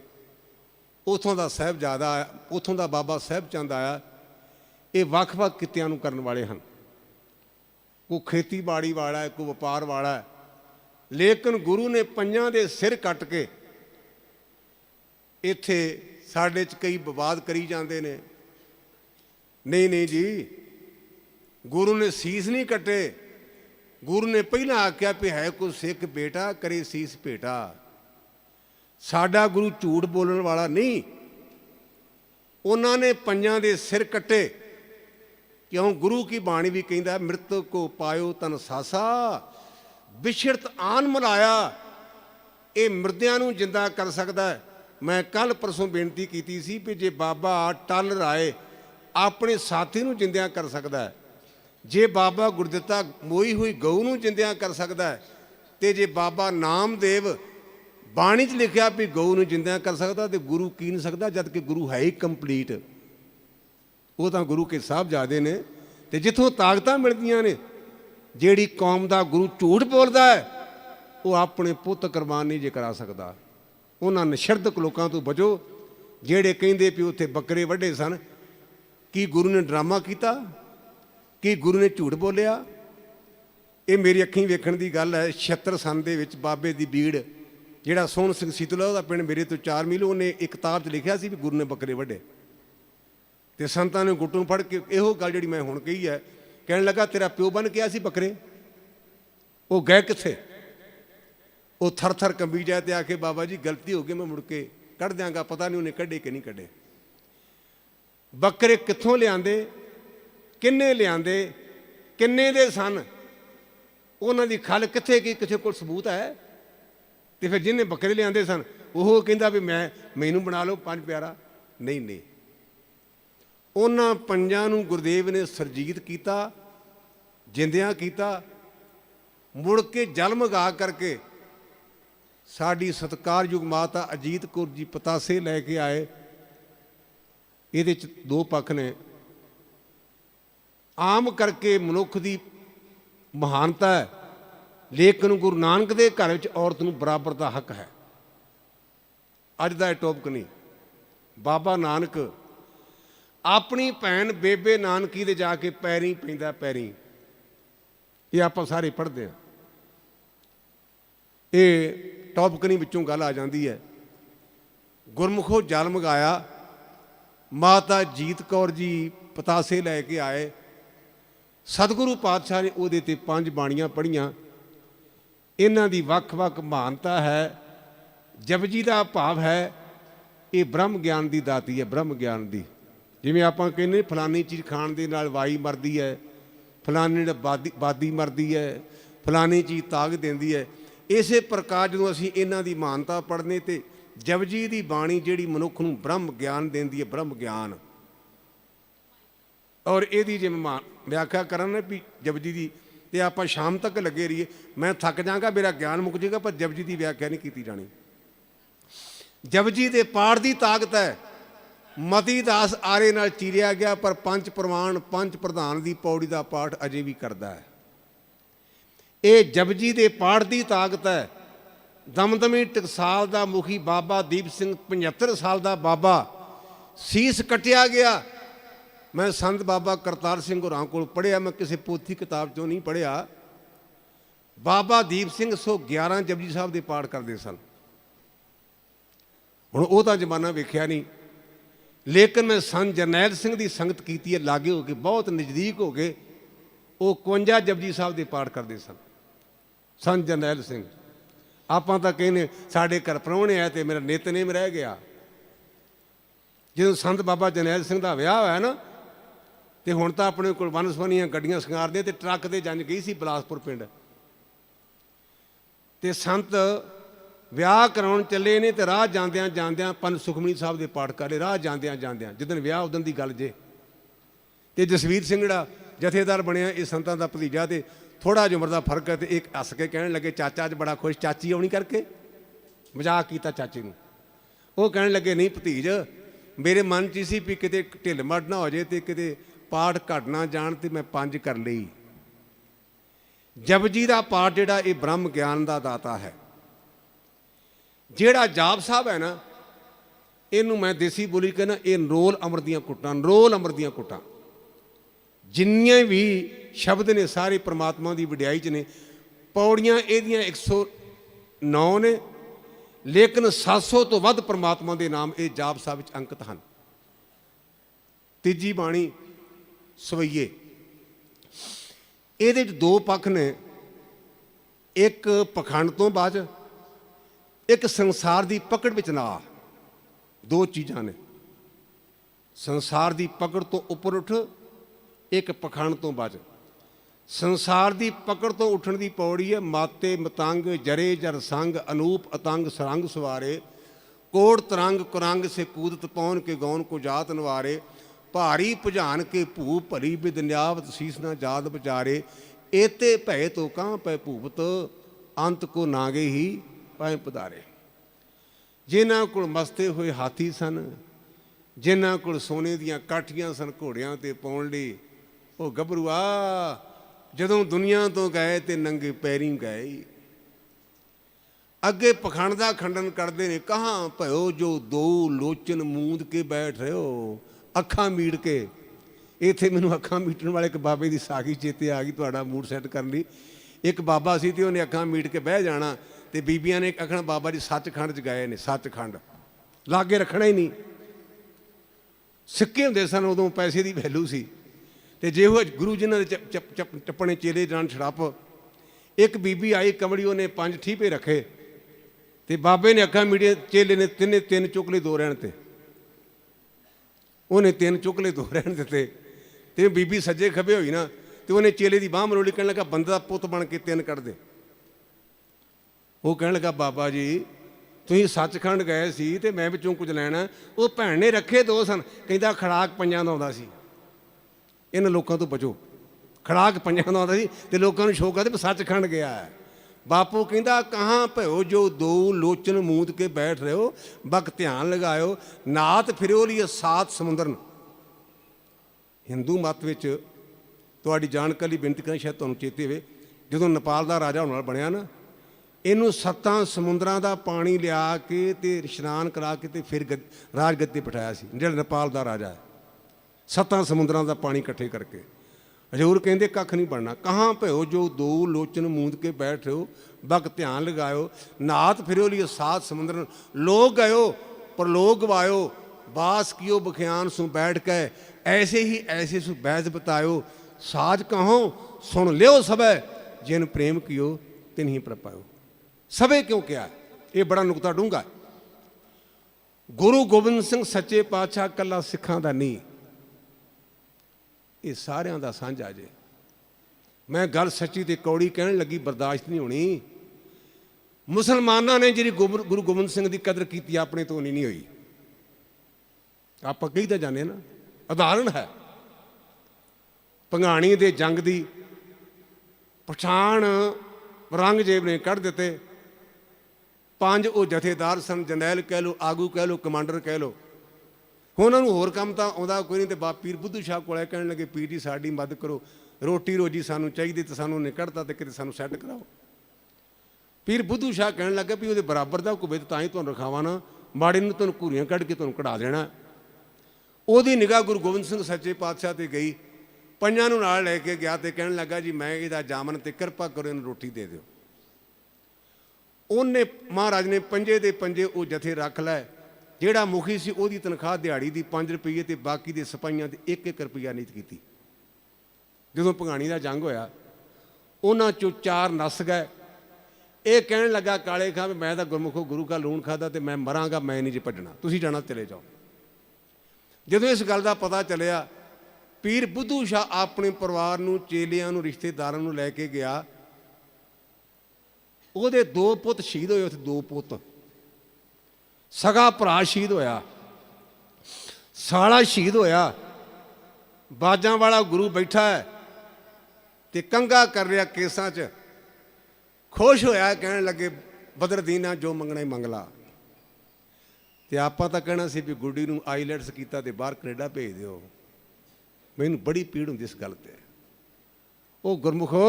ਉਥੋਂ ਦਾ ਸਾਹਿਬਜ਼ਾਦਾ ਆਇਆ, ਉਥੋਂ ਦਾ ਬਾਬਾ ਸਾਹਿਬ ਚੰਦ ਆਇਆ। ਇਹ ਵੱਖ-ਵੱਖ ਕਿੱਤਿਆਂ ਨੂੰ ਕਰਨ ਵਾਲੇ ਹਨ। ਕੋ ਖੇਤੀਬਾੜੀ ਵਾਲਾ ਹੈ ਕੋ ਵਪਾਰ ਵਾਲਾ ਹੈ। ਲੇਕਿਨ ਗੁਰੂ ਨੇ ਪੰਜਾਂ ਦੇ ਸਿਰ ਕੱਟ ਕੇ ਇੱਥੇ ਸਾਡੇ 'ਚ ਕਈ ਵਿਵਾਦ ਕਰੀ ਜਾਂਦੇ ਨੇ। ਨਹੀਂ ਨਹੀਂ ਜੀ, ਗੁਰੂ ਨੇ ਸੀਸ ਨਹੀਂ ਕੱਟੇ। ਗੁਰੂ ਨੇ ਪਹਿਲਾਂ ਆਖਿਆ ਵੀ ਹੈ ਕੋ ਸਿੱਖ ਬੇਟਾ, ਕਰੇ ਸੀਸ ਭੇਟਾ। ਸਾਡਾ ਗੁਰੂ ਝੂਠ ਬੋਲਣ ਵਾਲਾ ਨਹੀਂ। ਉਹਨਾਂ ਨੇ ਪੰਜਾਂ ਦੇ ਸਿਰ ਕੱਟੇ। ਕਿਉਂ? ਗੁਰੂ ਕੀ ਬਾਣੀ ਵੀ ਕਹਿੰਦਾ, ਮ੍ਰਿਤ ਕੋ ਪਾਇਓ ਤਨ ਸਾਸਾ, ਵਿਛੜਤ ਆਨ ਮਲਾਇਆ। ਇਹ ਮਰਦਿਆਂ ਨੂੰ ਜਿੰਦਾ ਕਰ ਸਕਦਾ ਹੈ। ਮੈਂ ਕੱਲ ਪਰਸੋਂ ਬੇਨਤੀ ਕੀਤੀ ਸੀ ਵੀ ਜੇ ਬਾਬਾ ਟਲ ਰਾਏ ਆਪਣੇ ਸਾਥੀ ਨੂੰ ਜਿੰਦਿਆਂ ਕਰ ਸਕਦਾ ਹੈ, ਜੇ ਬਾਬਾ ਗੁਰਦਿੱਤਾ ਮੋਈ ਹੋਈ ਗਊ ਨੂੰ ਜਿੰਦਿਆਂ ਕਰ ਸਕਦਾ ਹੈ, ਤੇ ਜੇ ਬਾਬਾ ਨਾਮਦੇਵ ਬਾਣੀ 'ਚ ਲਿਖਿਆ ਵੀ ਗਊ ਨੂੰ ਜਿੰਦਿਆਂ ਕਰ ਸਕਦਾ ਤੇ ਗੁਰੂ ਕੀ ਨਹੀਂ ਸਕਦਾ, ਜਦ ਕਿ ਗੁਰੂ ਹੈ ਹੀ ਕੰਪਲੀਟ। ਉਹ ਤਾਂ ਗੁਰੂ ਕੇ ਸਾਹਿਬਜ਼ਾਦੇ ਨੇ। ਤੇ ਜਿੱਥੋਂ ਤਾਕਤਾਂ ਮਿਲਦੀਆਂ ਨੇ, ਜਿਹੜੀ ਕੌਮ ਦਾ ਗੁਰੂ ਝੂਠ ਬੋਲਦਾ ਹੈ, ਉਹ ਆਪਣੇ ਪੁੱਤ ਕੁਰਬਾਨ ਨਹੀਂ ਜੇ ਕਰਾ ਸਕਦਾ। ਉਹਨਾਂ ਨਿਸ਼ਰਦਕ ਲੋਕਾਂ ਤੋਂ ਬਚੋ, ਜਿਹੜੇ ਕਹਿੰਦੇ ਵੀ ਉੱਥੇ ਬੱਕਰੇ ਵੱਢੇ ਸਨ। ਕੀ ਗੁਰੂ ਨੇ ਡਰਾਮਾ ਕੀਤਾ? ਕੀ ਗੁਰੂ ਨੇ ਝੂਠ ਬੋਲਿਆ? ਇਹ ਮੇਰੀ ਅੱਖੀਂ ਵੇਖਣ ਦੀ ਗੱਲ ਹੈ 76 ਸਨ ਦੇ ਵਿੱਚ ਬਾਬੇ ਦੀ ਬੀੜ, ਜਿਹੜਾ ਸੋਹਣ ਸਿੰਘ ਸੀਤਲਾ, ਉਹਦਾ ਪਿੰਡ ਮੇਰੇ ਤੋਂ 4 ਮੀਲ, ਉਹਨੇ ਇੱਕ ਕਿਤਾਬ 'ਚ ਲਿਖਿਆ ਸੀ ਵੀ ਗੁਰੂ ਨੇ ਬੱਕਰੇ ਵੱਢੇ ਤੇ ਸੰਤਾਂ ਨੇ ਗੁੱਟੂ ਨੂੰ ਫੜ ਕੇ ਇਹੋ ਗੱਲ ਜਿਹੜੀ ਮੈਂ ਹੁਣ ਕਹੀ ਹੈ, ਕਹਿਣ ਲੱਗਾ, ਤੇਰਾ ਪਿਓ ਬਣ ਕੇ ਆਇਆ ਸੀ ਬੱਕਰੇ? ਉਹ ਗਏ ਕਿੱਥੇ? ਉਹ ਥਰ ਥਰ ਕੰਬੀ ਜਾਏ ਤੇ ਆ ਕੇ ਬਾਬਾ ਜੀ, ਗਲਤੀ ਹੋ ਗਈ, ਮੈਂ ਮੁੜ ਕੇ ਕੱਢ ਦਿਆਂਗਾ, ਪਤਾ ਨਹੀਂ ਉਹਨੇ ਕੱਢੇ ਕਿ ਨਹੀਂ ਕੱਢੇ। ਬੱਕਰੇ ਕਿੱਥੋਂ ਲਿਆਂਦੇ? ਕਿੰਨੇ ਲਿਆਂਦੇ? ਕਿੰਨੇ ਦੇ ਸਨ? ਉਹਨਾਂ ਦੀ ਖਲ ਕਿੱਥੇ ਕੀ ਕਿਸੇ ਕੋਲ ਸਬੂਤ ਹੈ? ਤੇ ਫਿਰ ਜਿਹਨੇ ਬੱਕਰੇ ਲਿਆਂਦੇ ਸਨ, ਉਹ ਕਹਿੰਦਾ ਵੀ ਮੈਂ, ਮੈਨੂੰ ਬਣਾ ਲਓ ਪੰਜ ਪਿਆਰਾ। ਨਹੀਂ ਨਹੀਂ। ਉਹਨਾਂ ਪੰਜਾਂ ਨੂੰ ਗੁਰਦੇਵ ਨੇ ਸਰਜੀਤ ਕੀਤਾ, ਜਿੰਦਿਆਂ ਕੀਤਾ। ਮੁੜ ਕੇ ਜਲ ਗਾ ਕਰਕੇ ਸਾਡੀ ਸਤਕਾਰਯੋਗ ਮਾਤਾ ਅਜੀਤ ਕੌਰ ਜੀ ਪਤਾਸੇ ਲੈ ਕੇ ਆਏ। ਇਹਦੇ ਚ ਦੋ ਪੱਖ ਨੇ। ਆਮ ਕਰਕੇ ਮਨੁੱਖ ਦੀ ਮਹਾਨਤਾ ਹੈ, ਲੇਕਿਨ ਗੁਰੂ ਨਾਨਕ ਦੇ ਘਰ ਵਿੱਚ ਔਰਤ ਨੂੰ ਬਰਾਬਰ ਦਾ ਹੱਕ ਹੈ। ਅੱਜ ਦਾ ਇਹ ਟੌਪਿਕ ਨਹੀਂ। ਬਾਬਾ ਨਾਨਕ ਆਪਣੀ ਭੈਣ ਬੇਬੇ ਨਾਨਕੀ ਦੇ ਜਾ ਕੇ ਪੈਰੀ ਪੈਂਦਾ ਪੈਰੀ। ਇਹ ਆਪਾਂ ਸਾਰੇ ਪੜ੍ਹਦੇ ਆ ਇਹ ਟੌਪਿਕ ਵਿੱਚੋਂ ਗੱਲ ਆ ਜਾਂਦੀ ਹੈ। ਗੁਰਮੁਖੋ ਜਲ ਮਗਾਇਆ, ਮਾਤਾ ਜੀਤ ਕੌਰ ਜੀ ਪਤਾਸੇ ਲੈ ਕੇ ਆਏ। ਸਤਿਗੁਰੂ ਪਾਤਸ਼ਾਹ ਨੇ ਉਹਦੇ ਤੇ ਪੰਜ ਬਾਣੀਆਂ ਪੜ੍ਹੀਆਂ। ਇਹਨਾਂ ਦੀ ਵੱਖ-ਵੱਖ ਮਹਾਨਤਾ ਹੈ ਜਪਜੀ ਦਾ ਭਾਵ ਹੈ, ਇਹ ਬ੍ਰਹਮ ਗਿਆਨ ਦੀ ਦਾਤੀ ਹੈ, ਬ੍ਰਹਮ ਗਿਆਨ ਦੀ। ਜਿਵੇਂ ਆਪਾਂ ਕਹਿੰਦੇ ਫਲਾਨੀ ਚੀਜ਼ ਖਾਣ ਦੇ ਨਾਲ ਵਾਈ ਮਰਦੀ ਹੈ, ਫਲਾਨੀ ਨਾਲ ਬਾਦੀ ਬਾਦੀ ਮਰਦੀ ਹੈ, ਫਲਾਨੀ ਚੀਜ਼ ਤਾਕਤ ਦਿੰਦੀ ਹੈ। ਇਸੇ ਪ੍ਰਕਾਰ ਜਦੋਂ ਅਸੀਂ ਇਹਨਾਂ ਦੀ ਮਾਨਤਾ ਪੜ੍ਹਨੇ ਤੇ ਜਪਜੀ ਦੀ ਬਾਣੀ ਜਿਹੜੀ ਮਨੁੱਖ ਨੂੰ ਬ੍ਰਹਮ ਗਿਆਨ ਦਿੰਦੀ ਹੈ, ਬ੍ਰਹਮ ਗਿਆਨ। ਔਰ ਇਹਦੀ ਜੇ ਮੈਂ ਵਿਆਖਿਆ ਕਰਨ ਨੇ ਵੀ ਜਪਜੀ ਦੀ ਤੇ ਆਪਾਂ ਸ਼ਾਮ ਤੱਕ ਲੱਗੇ ਰਹੀਏ, ਮੈਂ ਥੱਕ ਜਾਗਾ, ਮੇਰਾ ਗਿਆਨ ਮੁੱਕ ਜਾਏਗਾ, ਪਰ ਜਪਜੀ ਦੀ ਵਿਆਖਿਆ ਨਹੀਂ ਕੀਤੀ ਜਾਣੀ। ਜਪਜੀ ਦੇ ਪਾਠ ਦੀ ਤਾਕਤ ਹੈ। ਮਤੀ ਦਾਸ ਆਰੇ ਨਾਲ ਚੀਰਿਆ ਗਿਆ, ਪਰ ਪੰਜ ਪ੍ਰਮਾਣ ਪੰਜ ਪ੍ਰਧਾਨ ਦੀ ਪੌੜੀ ਦਾ ਪਾਠ ਅਜੇ ਵੀ ਕਰਦਾ ਹੈ। ਇਹ ਜਪਜੀ ਦੇ ਪਾਠ ਦੀ ਤਾਕਤ ਹੈ। ਦਮਦਮੀ ਟਕਸਾਲ ਦਾ ਮੁਖੀ ਬਾਬਾ ਦੀਪ ਸਿੰਘ 75 ਸਾਲ ਦਾ ਬਾਬਾ ਸੀਸ ਕਟਿਆ ਗਿਆ। ਮੈਂ ਸੰਤ ਬਾਬਾ ਕਰਤਾਰ ਸਿੰਘ ਹੋਰਾਂ ਕੋਲ ਪੜ੍ਹਿਆ, ਮੈਂ ਕਿਸੇ ਪੋਥੀ ਕਿਤਾਬ ਚੋਂ ਨਹੀਂ ਪੜ੍ਹਿਆ। ਬਾਬਾ ਦੀਪ ਸਿੰਘ 111 ਜਪਜੀ ਸਾਹਿਬ ਦੇ ਪਾਠ ਕਰਦੇ ਸਨ। ਹੁਣ ਉਹ ਤਾਂ ਜ਼ਮਾਨਾ ਵੇਖਿਆ ਨਹੀਂ। ਲੇਕਿਨ ਮੈਂ ਸੰਤ ਜਰਨੈਲ ਸਿੰਘ ਦੀ ਸੰਗਤ ਕੀਤੀ ਹੈ, ਲਾਗੇ ਹੋ ਕੇ, ਬਹੁਤ ਨਜ਼ਦੀਕ ਹੋ ਕੇ, ਉਹ 51 ਜਪਜੀ ਸਾਹਿਬ ਦੇ ਪਾਠ ਕਰਦੇ ਸਨ। ਸੰਤ ਜਰਨੈਲ ਸਿੰਘ। ਆਪਾਂ ਤਾਂ ਕਹਿੰਦੇ ਸਾਡੇ ਘਰ ਪ੍ਰਾਹੁਣੇ ਆਏ ਤੇ ਮੇਰਾ ਨਿਤਨੇਮ ਰਹਿ ਗਿਆ। ਜਦੋਂ ਸੰਤ ਬਾਬਾ ਜਰਨੈਲ ਸਿੰਘ ਦਾ ਵਿਆਹ ਹੋਇਆ ਨਾ, ਤੇ ਹੁਣ ਤਾਂ ਆਪਣੇ ਕੋਲ ਵਨਸਵਨੀਆਂ ਗੱਡੀਆਂ ਸ਼ਿੰਗਾਰਦੇ ਤੇ ਟਰੱਕ ਤੇ ਜੰਜ ਗਈ ਸੀ ਬਲਾਸਪੁਰ ਪਿੰਡ। ਤੇ ਸੰਤ ਵਿਆਹ ਕਰਾਉਣ ਚੱਲੇ ਨੇ ਤੇ ਰਾਹ ਜਾਂਦਿਆਂ ਜਾਂਦਿਆਂ ਪੰਨ ਸੁਖਮਨੀ ਸਾਹਿਬ ਦੇ ਪਾਠ ਕਰ ਰਾਹ ਜਾਂਦਿਆਂ ਜਾਂਦਿਆਂ। ਜਿੱਦਣ ਵਿਆਹ ਉਦੋਂ ਦੀ ਗੱਲ ਜੇ। ਤੇ ਜਸਵੀਰ ਸਿੰਘ ਜਿਹੜਾ ਜਥੇਦਾਰ ਬਣਿਆ, ਇਹ ਸੰਤਾਂ ਦਾ ਭਤੀਜਾ ਤੇ ਥੋੜਾ ਜਿਹਾ ਉਮਰ ਦਾ ਫ਼ਰਕ ਹੈ ਤੇ ਇੱਕ ਹੱਸ ਕੇ ਕਹਿਣ ਲੱਗੇ, ਚਾਚਾ ਅੱਜ ਬੜਾ ਖੁਸ਼, ਚਾਚੀ ਆਉਣੀ ਕਰਕੇ? ਮਜ਼ਾਕ ਕੀਤਾ ਚਾਚੇ ਨੂੰ। ਉਹ ਕਹਿਣ ਲੱਗੇ, ਨਹੀਂ ਭਤੀਜ, ਮੇਰੇ ਮਨ 'ਚ ਸੀ ਵੀ ਕਿਤੇ ਢਿੱਲ ਮੱਡ ਨਾ ਹੋ ਜੇ ਤੇ ਕਿਤੇ ਪਾਠ ਘਟ ਨਾ ਜਾਣ ਤੇ ਮੈਂ ਪੰਜ ਕਰ ਲਈ। ਜਪਜੀ ਦਾ ਪਾਠ ਜਿਹੜਾ, ਇਹ ਬ੍ਰਹਮ ਗਿਆਨ ਦਾ ਦਾਤਾ ਹੈ। ਜਿਹੜਾ ਜਾਪ ਸਾਹਿਬ ਹੈ ਨਾ, ਇਹਨੂੰ ਮੈਂ ਦੇਸੀ ਬੋਲੀ ਕਹਿੰਦਾ, ਇਹ ਨਰੋਲ ਅਮਰ ਦੀਆਂ ਕੁੱਟਾਂ ਨਰੋਲ ਅਮਰ ਦੀਆਂ ਕੁੱਟਾਂ। ਜਿੰਨੀਆਂ ਵੀ ਸ਼ਬਦ ਨੇ ਸਾਰੇ ਪ੍ਰਮਾਤਮਾ ਦੀ ਵਡਿਆਈ ਚ ਨੇ। ਪੌੜੀਆਂ ਇਹਦੀਆਂ 109 ਨੇ ਲੇਕਿਨ 700 ਤੋਂ ਵੱਧ ਪ੍ਰਮਾਤਮਾ ਦੇ ਨਾਮ ਇਹ ਜਾਪ ਸਾਹਿਬ ਵਿੱਚ ਅੰਕਿਤ ਹਨ। ਤੀਜੀ ਬਾਣੀ, ਸਵਈਏ। ਇਹਦੇ ਵਿੱਚ ਦੋ ਪੱਖ ਨੇ। ਇੱਕ ਪਖੰਡ ਤੋਂ ਬਾਅਦ, ਇੱਕ ਸੰਸਾਰ ਦੀ ਪਕੜ ਵਿੱਚ ਨਾ ਦੋ ਚੀਜ਼ਾਂ ਨੇ। ਸੰਸਾਰ ਦੀ ਪਕੜ ਤੋਂ ਉੱਪਰ ਉੱਠ, ਇੱਕ ਪਖੰਡ ਤੋਂ ਬਚ ਸੰਸਾਰ ਦੀ ਪਕੜ ਤੋਂ ਉੱਠਣ ਦੀ ਪੌੜੀ ਹੈ। ਮਾਤੇ ਮਤੰਗ, ਜਰੇ ਜਰ ਸੰਗ, ਅਨੂਪ ਅਤੰਗ, ਸਰੰਗ ਸਵਾਰੇ। ਕੋੜ ਤਰੰਗ, ਕੁਰੰਗ ਸੇ ਕੂਦਤ ਪੌਨ ਕੇ ਗੌਨ ਕੋ ਜਾਤ ਨਵਾਰੇ। ਭਾਰੀ ਭੁਜਾਨ ਕੇ ਭੂ ਭਰੀ ਬਿਦਨਿਆਵਤ ਸੀਸ ਨਾ ਜਾਤ ਵਿਚਾਰੇ। ਏਤੇ ਭੈ ਤੋ ਕਾਂ ਪੈ ਭੂਪਤ, ਅੰਤ ਕੋ ਨਾਗੇ ਹੀ ਪੈ ਪਧਾਰੇ। ਜਿਨ੍ਹਾਂ ਕੋਲ ਮਸਤੇ ਹੋਏ ਹਾਥੀ ਸਨ, ਜਿਨ੍ਹਾਂ ਕੋਲ ਸੋਨੇ ਦੀਆਂ ਕਾਠੀਆਂ ਸਨ, ਘੋੜਿਆਂ ਤੇ ਪਾਉਣ ਲਈ, ਉਹ ਗੱਭਰੂ ਆ ਜਦੋਂ ਦੁਨੀਆ ਤੋਂ ਗਏ ਤੇ ਨੰਗੇ ਪੈਰੀਂ ਗਏ। ਅੱਗੇ ਪਖੰਡ ਦਾ ਖੰਡਨ ਕਰਦੇ ਨੇ, ਕਹਾਂ ਭਇਓ ਜੋ ਦੋ ਲੋਚਨ ਮੂੰਦ ਕੇ ਬੈਠ ਰਹੇ ਹੋ? ਅੱਖਾਂ ਮੀੜ ਕੇ। ਇੱਥੇ ਮੈਨੂੰ ਅੱਖਾਂ ਮੀਟਣ ਵਾਲੇ ਇੱਕ ਬਾਬੇ ਦੀ ਸਾਖੀ ਚੇਤੇ ਆ ਗਈ, ਤੁਹਾਡਾ ਮੂਡ ਸੈੱਟ ਕਰਨ ਲਈ ਇੱਕ ਬਾਬਾ ਸੀ ਤੇ ਉਹਨੇ ਅੱਖਾਂ ਮੀਟ ਕੇ ਬਹਿ ਜਾਣਾ ਤੇ ਬੀਬੀਆਂ ਨੇ ਆਖਣਾ ਬਾਬਾ ਜੀ ਸੱਚਖੰਡ ਚ ਗਏ ਨੇ, ਸੱਚਖੰਡ। ਲਾਗੇ ਰੱਖਣਾ ਹੀ ਨਹੀਂ। ਸਿੱਕੇ ਹੁੰਦੇ ਸਨ, ਉਦੋਂ ਪੈਸੇ ਦੀ ਵੈਲਿਊ ਸੀ। ਤੇ ਜੇ ਉਹ ਗੁਰੂ ਜਿਨ੍ਹਾਂ ਦੇ ਚੱਪ- ਚੱਪ- ਚੱਪ- ਚੇਲੇ ਜਾਣ ਛੜਾਪ, ਇੱਕ ਬੀਬੀ ਆਈ ਕਮੜੀ ਉਹਨੇ ਪੰਜ ਠੀਪੇ ਰੱਖੇ ਤੇ ਬਾਬੇ ਨੇ ਅੱਖਾਂ ਮੀਡੀਆ ਚੇਲੇ ਨੇ ਤਿੰਨੇ ਤਿੰਨ ਚੁਕਲੇ ਦੋ ਰਹਿਣ ਤੇ। ਉਹਨੇ ਤਿੰਨ ਚੁਕਲੇ ਦੋ ਰਹਿਣ ਦਿੱਤੇ ਤੇ ਬੀਬੀ ਸੱਜੇ ਖੱਬੇ ਹੋਈ ਨਾ ਤੇ ਉਹਨੇ ਚੇਲੇ ਦੀ ਬਾਹ ਮਰੋਲੀ ਕਹਿਣ ਲੱਗਾ, ਬੰਦਾ ਦਾ ਪੁੱਤ ਬਣ ਕੇ ਤਿੰਨ ਕੱਢ ਦੇ। ਉਹ ਕਹਿਣ ਲੱਗਾ, ਬਾਬਾ ਜੀ, ਤੁਸੀਂ ਸੱਚਖੰਡ ਗਏ ਸੀ ਤੇ ਮੈਂ ਵਿੱਚੋਂ ਕੁਝ ਲੈਣਾ। ਉਹ ਭੈਣ ਨੇ ਰੱਖੇ ਦੋ ਸਨ। ਕਹਿੰਦਾ, ਖੜਾਕ ਪੰਜਾਂ ਦਾ ਆਉਂਦਾ ਸੀ। ਇਹਨਾਂ ਲੋਕਾਂ ਤੋਂ ਬਚੋ। ਖੜਾਕ ਪੰਜਾਂ ਦਾ ਆਉਂਦਾ ਸੀ ਤੇ ਲੋਕਾਂ ਨੂੰ ਸ਼ੌਕ ਆ ਤੇ ਸੱਚਖੰਡ ਗਿਆ ਹੈ। ਬਾਪੂ ਕਹਿੰਦਾ, ਕਹਾਂ ਭਇਓ ਜੋ ਦੋ ਲੋਚਨ ਮੂਦ ਕੇ ਬੈਠ ਰਹੇ ਹੋ, ਬਕ ਧਿਆਨ ਲਗਾਇਓ, ਨਾਤ ਫਿਰਿਓ ਲਈ ਸਾਤ ਸਮੁੰਦਰਨ ਹਿੰਦੂ ਮਤ ਵਿੱਚ ਤੁਹਾਡੀ ਜਾਣਕਾਰੀ ਲਈ ਬੇਨਤੀ ਕਰਾਂ, ਸ਼ਾਇਦ ਤੁਹਾਨੂੰ ਚੇਤੇ ਹੋਵੇ, ਜਦੋਂ ਨੇਪਾਲ ਦਾ ਰਾਜਾ ਉਹਨਾਂ ਨਾਲ ਬਣਿਆ ਨਾ, ਇਹਨੂੰ ਸੱਤਾਂ ਸਮੁੰਦਰਾਂ ਦਾ ਪਾਣੀ ਲਿਆ ਕੇ ਤੇ ਇਸ਼ਨਾਨ ਕਰਾ ਕੇ ਤੇ ਫਿਰ ਗੱਦ- ਰਾਜ ਗੱਦੀ ਬਿਠਾਇਆ ਸੀ, ਜਿਹੜਾ ਨੇਪਾਲ ਦਾ ਰਾਜਾ ਹੈ। ਸੱਤਾਂ ਸਮੁੰਦਰਾਂ ਦਾ ਪਾਣੀ ਇਕੱਠੇ ਕਰਕੇ। ਹਜ਼ੂਰ ਕਹਿੰਦੇ ਕੱਖ ਨਹੀਂ ਬਣਨਾ। ਕਹਾਂ ਭਇਓ ਜੋ ਦੋ ਲੋਚਨ ਮੂੰਦ ਕੇ ਬੈਠ ਰਹੋ ਬਕ ਧਿਆਨ ਲਗਾਇਓ। ਨਾਤ ਫਿਰਿਓ ਲਈ ਸਾਤ ਸਮੁੰਦਰ ਲੋਕ ਗਇਓ, ਪ੍ਰਲੋਕ ਗਵਾਇਓ ਬਾਸ ਕੀਓ ਬਖਿਆਨ ਸੋ ਬੈਠ ਕੇ। ਐਸੇ ਹੀ ਐਸੇ ਸੁ ਬੈਜ ਬਤਾਇਓ। ਸਾਜ ਕਹੋ, ਸੁਣ ਲਿਓ ਸਭੈ। ਜਿਨ ਪ੍ਰੇਮ ਕੀਓ ਤਿਨਹੀ ਪ੍ਰਪਾਇਓ ਸਭੇ ਕਿਉਂ ਕਿਹਾ? ਇਹ ਬੜਾ ਨੁਕਤਾ ਡੂੰਘਾ। ਗੁਰੂ ਗੋਬਿੰਦ ਸਿੰਘ ਸੱਚੇ ਪਾਤਸ਼ਾਹ ਕੱਲਾ ਸਿੱਖਾਂ ਦਾ ਨਹੀਂ। ਇਹ ਸਾਰਿਆਂ ਦਾ ਸਾਂਝਾ ਜੇ। ਮੈਂ ਗੱਲ ਸੱਚੀ ਤੇ ਕੌੜੀ ਕਹਿਣ ਲੱਗੀ, ਬਰਦਾਸ਼ਤ ਨਹੀਂ ਹੋਣੀ। ਮੁਸਲਮਾਨਾਂ ਨੇ ਜਿਹੜੀ ਗੋਬਿੰ- ਗੁਰੂ ਗੋਬਿੰਦ ਸਿੰਘ ਦੀ ਕਦਰ ਕੀਤੀ, ਆਪਣੇ ਤੋਂ ਨਹੀਂ ਨਹੀਂ ਹੋਈ। ਆਪਾਂ ਕਹੀ ਤਾਂ ਜਾਂਦੇ ਨਾ ਉਦਾਹਰਣ ਹੈ। ਭੰਗਾਣੀ ਦੇ ਜੰਗ ਦੀ ਪਛਾਣ ਰੰਗਜੇਬ ਨੇ ਕੱਢ ਦਿੱਤੇ। ਪੰਜ ਉਹ ਜਥੇਦਾਰ ਸਨ, ਜਰਨੈਲ ਕਹਿ ਲੋ ਆਗੂ ਕਹਿ ਲੋ ਕਮਾਂਡਰ ਕਹਿ ਲੋ ਉਹਨਾਂ ਨੂੰ ਹੋਰ ਕੰਮ ਤਾਂ ਆਉਂਦਾ ਕੋਈ ਨਹੀਂ ਤੇ ਬਾਪ ਪੀਰ ਬੁੱਧੂ ਸ਼ਾਹ ਕੋਲੇ ਕਹਿਣ ਲੱਗੇ, ਪੀਰ ਜੀ, ਸਾਡੀ ਮਦਦ ਕਰੋ। ਰੋਟੀ ਰੋਜੀ ਸਾਨੂੰ ਚਾਹੀਦੀ ਤੇ ਸਾਨੂੰ ਨਿਕੜਦਾ ਤੇ ਕਿਤੇ ਸਾਨੂੰ ਸੈੱਟ ਕਰਾਓ। ਪੀਰ ਬੁੱਧੂ ਸ਼ਾਹ ਕਹਿਣ ਲੱਗਾ ਵੀ ਉਹਦੇ ਬਰਾਬਰ ਦਾ ਕੋਈ ਤਾਂ ਹੀ ਤੁਹਾਨੂੰ ਰਖਾਵਾਂ ਨਾ। ਮਾੜੇ ਨੂੰ ਤੁਹਾਨੂੰ ਘੂਰੀਆਂ ਕੱਢ ਕੇ ਤੁਹਾਨੂੰ ਕਢਾ ਦੇਣਾ। ਉਹਦੀ ਨਿਗਾਹ ਗੁਰੂ ਗੋਬਿੰਦ ਸਿੰਘ ਸੱਚੇ ਪਾਤਸ਼ਾਹ ਤੇ ਗਈ। ਪੰਜਾਂ ਨੂੰ ਨਾਲ ਲੈ ਕੇ ਗਿਆ ਤੇ ਕਹਿਣ ਲੱਗਾ, ਜੀ, ਮੈਂ ਇਹਦਾ ਜਾਮਨ ਤੇ ਕਿਰਪਾ ਕਰੋ, ਇਹਨੂੰ ਰੋਟੀ ਦੇ ਦਿਓ। ਉਹਨੇ ਮਹਾਰਾਜ ਨੇ ਪੰਜੇ ਦੇ ਪੰਜੇ ਉਹ ਜਥੇ ਰੱਖ ਲੈ ਜਿਹੜਾ ਮੁਖੀ ਸੀ ਉਹਦੀ ਤਨਖਾਹ ਦਿਹਾੜੀ ਦੀ 5 ਰੁਪਏ ਤੇ ਬਾਕੀ ਦੇ ਸਿਪਾਹੀਆਂ ਤੇ 1-1 ਰੁਪਿਆ ਨੀਤ ਕੀਤੀ। ਜਦੋਂ ਭੰਗਾਣੀ ਦਾ ਜੰਗ ਹੋਇਆ, ਉਹਨਾਂ ਚੋਂ ਚਾਰ ਨਸ ਗਏ। ਇਹ ਕਹਿਣ ਲੱਗਾ ਕਾਲੇ ਖਾਂ ਵੀ ਮੈਂ ਤਾਂ ਗੁਰਮੁਖੋ ਗੁਰੂ ਕਾ ਲੂਣ ਖਾਦਾ ਤੇ ਮੈਂ ਮਰਾਂਗਾ, ਮੈਂ ਨਹੀਂ ਜੇ ਭੱਜਣਾ। ਤੁਸੀਂ ਜਾਣਾ, ਚਲੇ ਜਾਓ। ਜਦੋਂ ਇਸ ਗੱਲ ਦਾ ਪਤਾ ਚੱਲਿਆ, ਪੀਰ ਬੁੱਧੂ ਸ਼ਾਹ ਆਪਣੇ ਪਰਿਵਾਰ ਨੂੰ, ਚੇਲਿਆਂ ਨੂੰ, ਰਿਸ਼ਤੇਦਾਰਾਂ ਨੂੰ ਲੈ ਕੇ ਗਿਆ। ਉਹਦੇ ਦੋ ਪੁੱਤ ਸ਼ਹੀਦ ਹੋਏ, ਉੱਥੇ ਦੋ ਪੁੱਤ। ਸਗਾ ਭਰਾ ਸ਼ਹੀਦ ਹੋਇਆ। ਸਾਲਾ ਸ਼ਹੀਦ ਹੋਇਆ। ਬਾਜਾਂ ਵਾਲਾ ਗੁਰੂ ਬੈਠਾ ਹੈ ਤੇ ਕੰਗਾ ਕਰ ਰਿਹਾ ਕੇਸਾਂ 'ਚ। ਖੁਸ਼ ਹੋਇਆ, ਕਹਿਣ ਲੱਗੇ ਬਦਰਦੀਨਾ ਜੋ ਮੰਗਣਾ ਹੀ ਮੰਗ ਤੇ ਆਪਾਂ ਤਾਂ ਕਹਿਣਾ ਸੀ ਵੀ ਗੁੱਡੀ ਨੂੰ ਆਈਲੈਟਸ ਕੀਤਾ ਤੇ ਬਾਹਰ ਕੈਨੇਡਾ ਭੇਜ ਦਿਓ। ਮੈਨੂੰ ਬੜੀ ਪੀੜ ਹੁੰਦੀ ਇਸ ਗੱਲ ਤੇ। ਉਹ ਗੁਰਮੁਖੋ,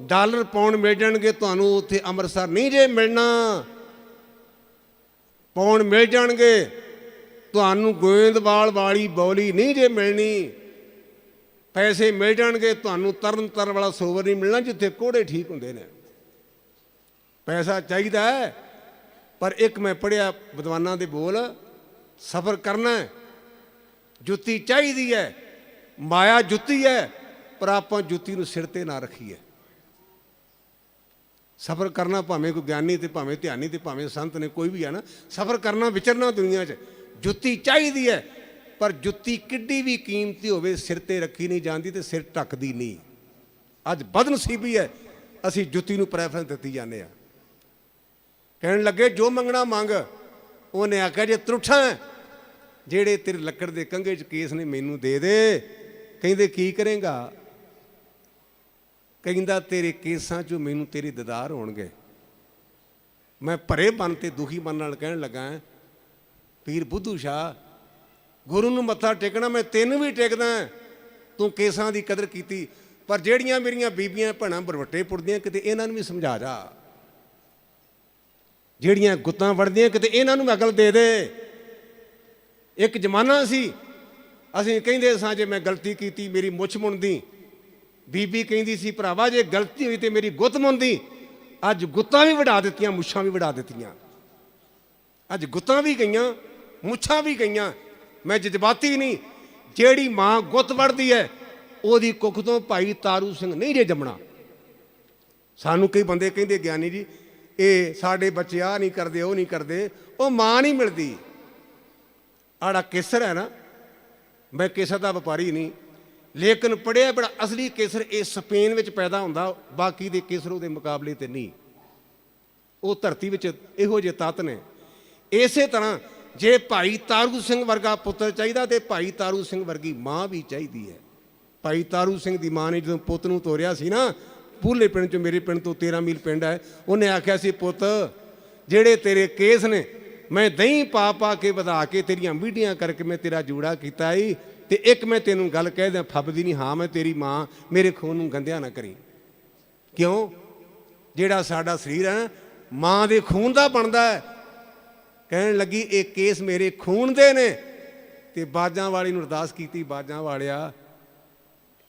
ਡਾਲਰ ਪਾਉਣ ਮਿਲ ਜਾਣਗੇ, ਤੁਹਾਨੂੰ ਉੱਥੇ ਅੰਮ੍ਰਿਤਸਰ ਨਹੀਂ ਜੇ ਮਿਲਣਾ। ਪਾਉਣ ਮਿਲ ਜਾਣਗੇ? ਤੁਹਾਨੂੰ ਗੋਇੰਦਵਾਲ ਵਾਲੀ ਬੌਲੀ ਨਹੀਂ ਜੇ ਮਿਲਣੀ। ਪੈਸੇ ਮਿਲ ਜਾਣਗੇ, ਤੁਹਾਨੂੰ ਤਰਨ ਤਰਨ ਵਾਲਾ ਸੋਵਰ ਨਹੀਂ ਮਿਲਣਾ ਜਿੱਥੇ ਕੋੜੇ ਠੀਕ ਹੁੰਦੇ ਨੇ। ਪੈਸਾ ਚਾਹੀਦਾ ਹੈ, ਪਰ ਇੱਕ ਮੈਂ ਪੜਿਆ ਵਿਦਵਾਨਾਂ ਦੇ ਬੋਲ, ਸਫਰ ਕਰਨਾ ਜੁੱਤੀ ਚਾਹੀਦੀ ਹੈ, ਮਾਇਆ ਜੁੱਤੀ ਹੈ, ਪਰ ਆਪਾਂ ਜੁੱਤੀ ਨੂੰ ਸਿਰ ਤੇ ਨਾ ਰੱਖੀਏ। ਸਫਰ ਕਰਨਾ ਭਾਵੇਂ ਕੋਈ ਗਿਆਨੀ ਤੇ ਭਾਵੇਂ ਧਿਆਨੀ ਤੇ ਭਾਵੇਂ ਸੰਤ ਨੇ ਕੋਈ ਵੀ ਆ ਨਾ, ਸਫਰ ਕਰਨਾ ਵਿਚਰਨਾ ਦੁਨੀਆ 'ਚ। ਜੁੱਤੀ ਚਾਹੀਦੀ ਹੈ, ਪਰ ਜੁੱਤੀ ਕਿੱਡੀ ਵੀ ਕੀਮਤੀ ਹੋਵੇ, ਸਿਰ ਤੇ ਰੱਖੀ ਨਹੀਂ ਜਾਂਦੀ ਤੇ ਸਿਰ ਢੱਕਦੀ ਨਹੀਂ। ਅੱਜ ਬਦਨਸੀਬੀ ਹੈ, ਅਸੀਂ ਜੁੱਤੀ ਨੂੰ ਪ੍ਰੈਫਰੈਂਸ ਦਿੱਤੀ ਜਾਂਦੇ ਆ ਕਹਿਣ ਲੱਗੇ, ਜੋ ਮੰਗਣਾ ਮੰਗ। ਉਹਨੇ ਆਖਿਆ, ਜੇ ਤਰੁੱਠਾ ਜਿਹੜੇ ਤੇਰੇ ਲੱਕੜ ਦੇ ਕੰਘੇ 'ਚ ਕੇਸ ਨੇ, ਮੈਨੂੰ ਦੇ ਦੇ। ਕਹਿੰਦੇ, ਕੀ ਕਰੇਗਾ? ਕਹਿੰਦਾ, ਤੇਰੇ ਕੇਸਾਂ 'ਚੋਂ ਮੈਨੂੰ ਤੇਰੇ ਦੀਦਾਰ ਹੋਣਗੇ। ਮੈਂ ਭਰੇ ਮਨ ਤੇ ਦੁਖੀ ਮਨ ਨਾਲ ਕਹਿਣ ਲੱਗਾ ਪੀਰ ਬੁੱਧੂ ਸ਼ਾਹ, ਗੁਰੂ ਨੂੰ ਮੱਥਾ ਟੇਕਣਾ, ਮੈਂ ਤੈਨੂੰ ਵੀ ਟੇਕਦਾ ਤੂੰ ਕੇਸਾਂ ਦੀ ਕਦਰ ਕੀਤੀ, ਪਰ ਜਿਹੜੀਆਂ ਮੇਰੀਆਂ ਬੀਬੀਆਂ ਭੈਣਾਂ ਬਰਵੱਟੇ ਪੁੱਟਦੀਆਂ ਕਿਤੇ ਇਹਨਾਂ ਨੂੰ ਵੀ ਸਮਝਾ ਜਾ। ਜਿਹੜੀਆਂ ਗੁੱਤਾਂ ਵੜਦੀਆਂ, ਕਿਤੇ ਇਹਨਾਂ ਨੂੰ ਅਕਲ ਦੇ ਦੇ। ਇੱਕ ਜ਼ਮਾਨਾ ਸੀ, ਅਸੀਂ ਕਹਿੰਦੇ ਸਾਂ, ਜੇ ਮੈਂ ਗਲਤੀ ਕੀਤੀ, ਮੇਰੀ ਮੁੱਛ ਮੁੰਦੀ ਬੀਬੀ ਕਹਿੰਦੀ ਸੀ, ਭਰਾਵਾ, ਜੇ ਗਲਤੀ ਹੋਈ ਤੇ ਮੇਰੀ ਗੁੱਤ ਮੁੰਦੀ। ਅੱਜ ਗੁੱਤਾਂ ਵੀ ਵਢਾ ਦਿੱਤੀਆਂ, ਮੁੱਛਾਂ ਵੀ ਵਢਾ ਦਿੱਤੀਆਂ। ਅੱਜ ਗੁੱਤਾਂ ਵੀ ਗਈਆਂ, ਮੁੱਛਾਂ ਵੀ ਗਈਆਂ। ਮੈਂ ਜਜ਼ਬਾਤੀ ਨਹੀਂ, ਜਿਹੜੀ ਮਾਂ ਗੁੱਤ ਵੜਦੀ ਹੈ, ਉਹਦੀ ਕੁੱਖ ਤੋਂ ਭਾਈ ਤਾਰੂ ਸਿੰਘ ਨਹੀਂ ਜੇ ਜੰਮਣਾ। ਸਾਨੂੰ ਕਈ ਬੰਦੇ ਕਹਿੰਦੇ, ਗਿਆਨੀ ਜੀ, ਇਹ ਸਾਡੇ ਬੱਚੇ ਆ ਨਹੀਂ ਕਰਦੇ, ਉਹ ਨਹੀਂ ਕਰਦੇ, ਉਹ ਮਾਂ ਨਹੀਂ ਮਿਲਦੀ। ਆੜਾ ਕੇਸਰ ਹੈ ਨਾ, ਮੈਂ ਕੇਸਰ ਦਾ ਵਪਾਰੀ ਨਹੀਂ। ਲੇਕਿਨ ਪੜਿਆ ਬੜਾ ਅਸਲੀ ਕੇਸਰ ਇਹ ਸਪੇਨ ਵਿੱਚ ਪੈਦਾ ਹੁੰਦਾ, ਬਾਕੀ ਦੇ ਕੇਸਰ ਉਹਦੇ ਮੁਕਾਬਲੇ ਤੇ ਨਹੀਂ। ਉਹ ਧਰਤੀ ਵਿੱਚ ਇਹੋ ਜਿਹੇ ਤੱਤ ਨੇ। ਇਸੇ ਤਰ੍ਹਾਂ ਜੇ ਭਾਈ ਤਾਰੂ ਸਿੰਘ ਵਰਗਾ ਪੁੱਤਰ ਚਾਹੀਦਾ ਤੇ ਭਾਈ ਤਾਰੂ ਸਿੰਘ ਵਰਗੀ ਮਾਂ ਵੀ ਚਾਹੀਦੀ ਹੈ। ਭਾਈ ਤਾਰੂ ਸਿੰਘ ਦੀ ਮਾਂ ਨੇ ਜਦੋਂ ਪੁੱਤ ਨੂੰ ਤੋਰਿਆ ਸੀ ਨਾ, ਪੂਲੇ ਪਿੰਡ ਚੋਂ ਮੇਰੇ ਪਿੰਡ ਤੋਂ 13 ਮੀਲ ਪਿੰਡ ਹੈ, ਉਹਨੇ ਆਖਿਆ ਸੀ, ਪੁੱਤ, ਜਿਹੜੇ ਤੇਰੇ ਕੇਸ ਨੇ, ਮੈਂ ਦਹੀਂ ਪਾ ਪਾ ਕੇ ਵਧਾ ਕੇ ਤੇਰੀਆਂ ਮੀਡੀਆਂ ਕਰਕੇ ਮੈਂ ਤੇਰਾ ਜੂੜਾ ਕੀਤਾ ਈ ਤੇ ਇੱਕ ਮੈਂ ਤੈਨੂੰ ਗੱਲ ਕਹਿ ਦਿਆਂ ਫੱਬਦੀ ਨਹੀਂ ਹਾਂ ਮੈਂ ਤੇਰੀ ਮਾਂ ਮੇਰੇ ਖੂਨ ਨੂੰ ਗੰਦਿਆ ਨਾ ਕਰੀ। ਕਿਉਂ? ਜਿਹੜਾ ਸਾਡਾ ਸਰੀਰ ਹੈ ਮਾਂ ਦੇ ਖੂਨ ਦਾ ਬਣਦਾ ਹੈ। ਕਹਿਣ ਲੱਗੀ ਇਹ ਕੇਸ ਮੇਰੇ ਖੂਨ ਦੇ ਨੇ। ਤੇ ਬਾਜਾਂ ਵਾਲੀ ਨੂੰ ਅਰਦਾਸ ਕੀਤੀ ਬਾਜਾਂ ਵਾਲਿਆ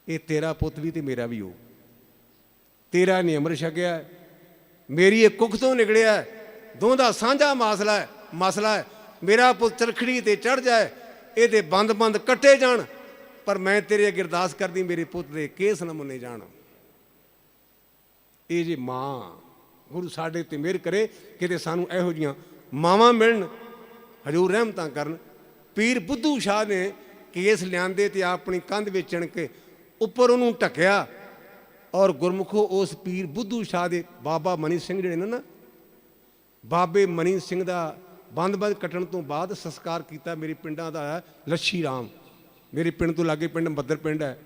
ਇਹ ਤੇਰਾ ਪੁੱਤ ਵੀ ਤੇ ਮੇਰਾ ਵੀ ਹੋ। ਤੇਰਾ ਨੇ ਅੰਮ੍ਰਿਤ ਛਕਿਆ ਮੇਰੀ ਇਹ ਕੁੱਖ ਤੋਂ ਨਿਕਲਿਆ ਹੈ, ਦੋਹਾਂ ਦਾ ਸਾਂਝਾ ਮਸਲਾ ਹੈ ਮਸਲਾ ਹੈ। ਮੇਰਾ ਪੁੱਤ ਚਰਖੜੀ ਤੇ ਚੜ ਜਾਏ ਇਹਦੇ ਬੰਦ-ਬੰਦ ਕੱਟੇ ਜਾਣ, ਪਰ ਮੈਂ ਤੇਰੇ ਅੱਗੇ ਅਰਦਾਸ ਕਰਦੀ, ਮੇਰੇ ਪੁੱਤ ਦੇ ਕੇਸ ਨਾ ਮੁੰਨੇ ਜਾਣ। ਇਹ ਜੇ ਮਾਂ, ਗੁਰੂ ਸਾਡੇ ਤੇ ਮਿਹਰ ਕਰੇ, ਕਿਤੇ ਸਾਨੂੰ ਇਹੋ ਜੀਆਂ ਮਾਵਾਂ ਮਿਲਣ, ਹਜੂਰ ਰਹਿਮਤਾਂ ਕਰਨ। ਪੀਰ ਬੁੱਧੂ ਸ਼ਾਹ ਨੇ ਕੇਸ ਲਿਆਂਦੇ ਤੇ ਆਪਣੀ ਕੰਧ ਵਿੱਚ ਚਣ ਕੇ ਉੱਪਰ ਉਹਨੂੰ ਢੱਕਿਆ, ਔਰ ਗੁਰਮੁਖੋ ਉਸ ਪੀਰ ਬੁੱਧੂ ਸ਼ਾਹ ਦੇ ਬਾਬਾ ਮਨੀ ਸਿੰਘ ਜਿਹੜੇ ਨੇ ਨਾ, ਬਾਬੇ ਮਨੀ ਸਿੰਘ ਦਾ ਬੰਦ-ਬੰਦ ਕੱਟਣ ਤੋਂ ਬਾਅਦ ਸੰਸਕਾਰ ਕੀਤਾ ਮੇਰੇ ਪਿੰਡਾਂ ਦਾ ਹੈ ਲੱਛੀ ਰਾਮ। ਮੇਰੇ ਪਿੰਡ ਤੋਂ ਲਾਗੇ ਪਿੰਡ ਮੱਦਰ ਪਿੰਡ ਹੈ।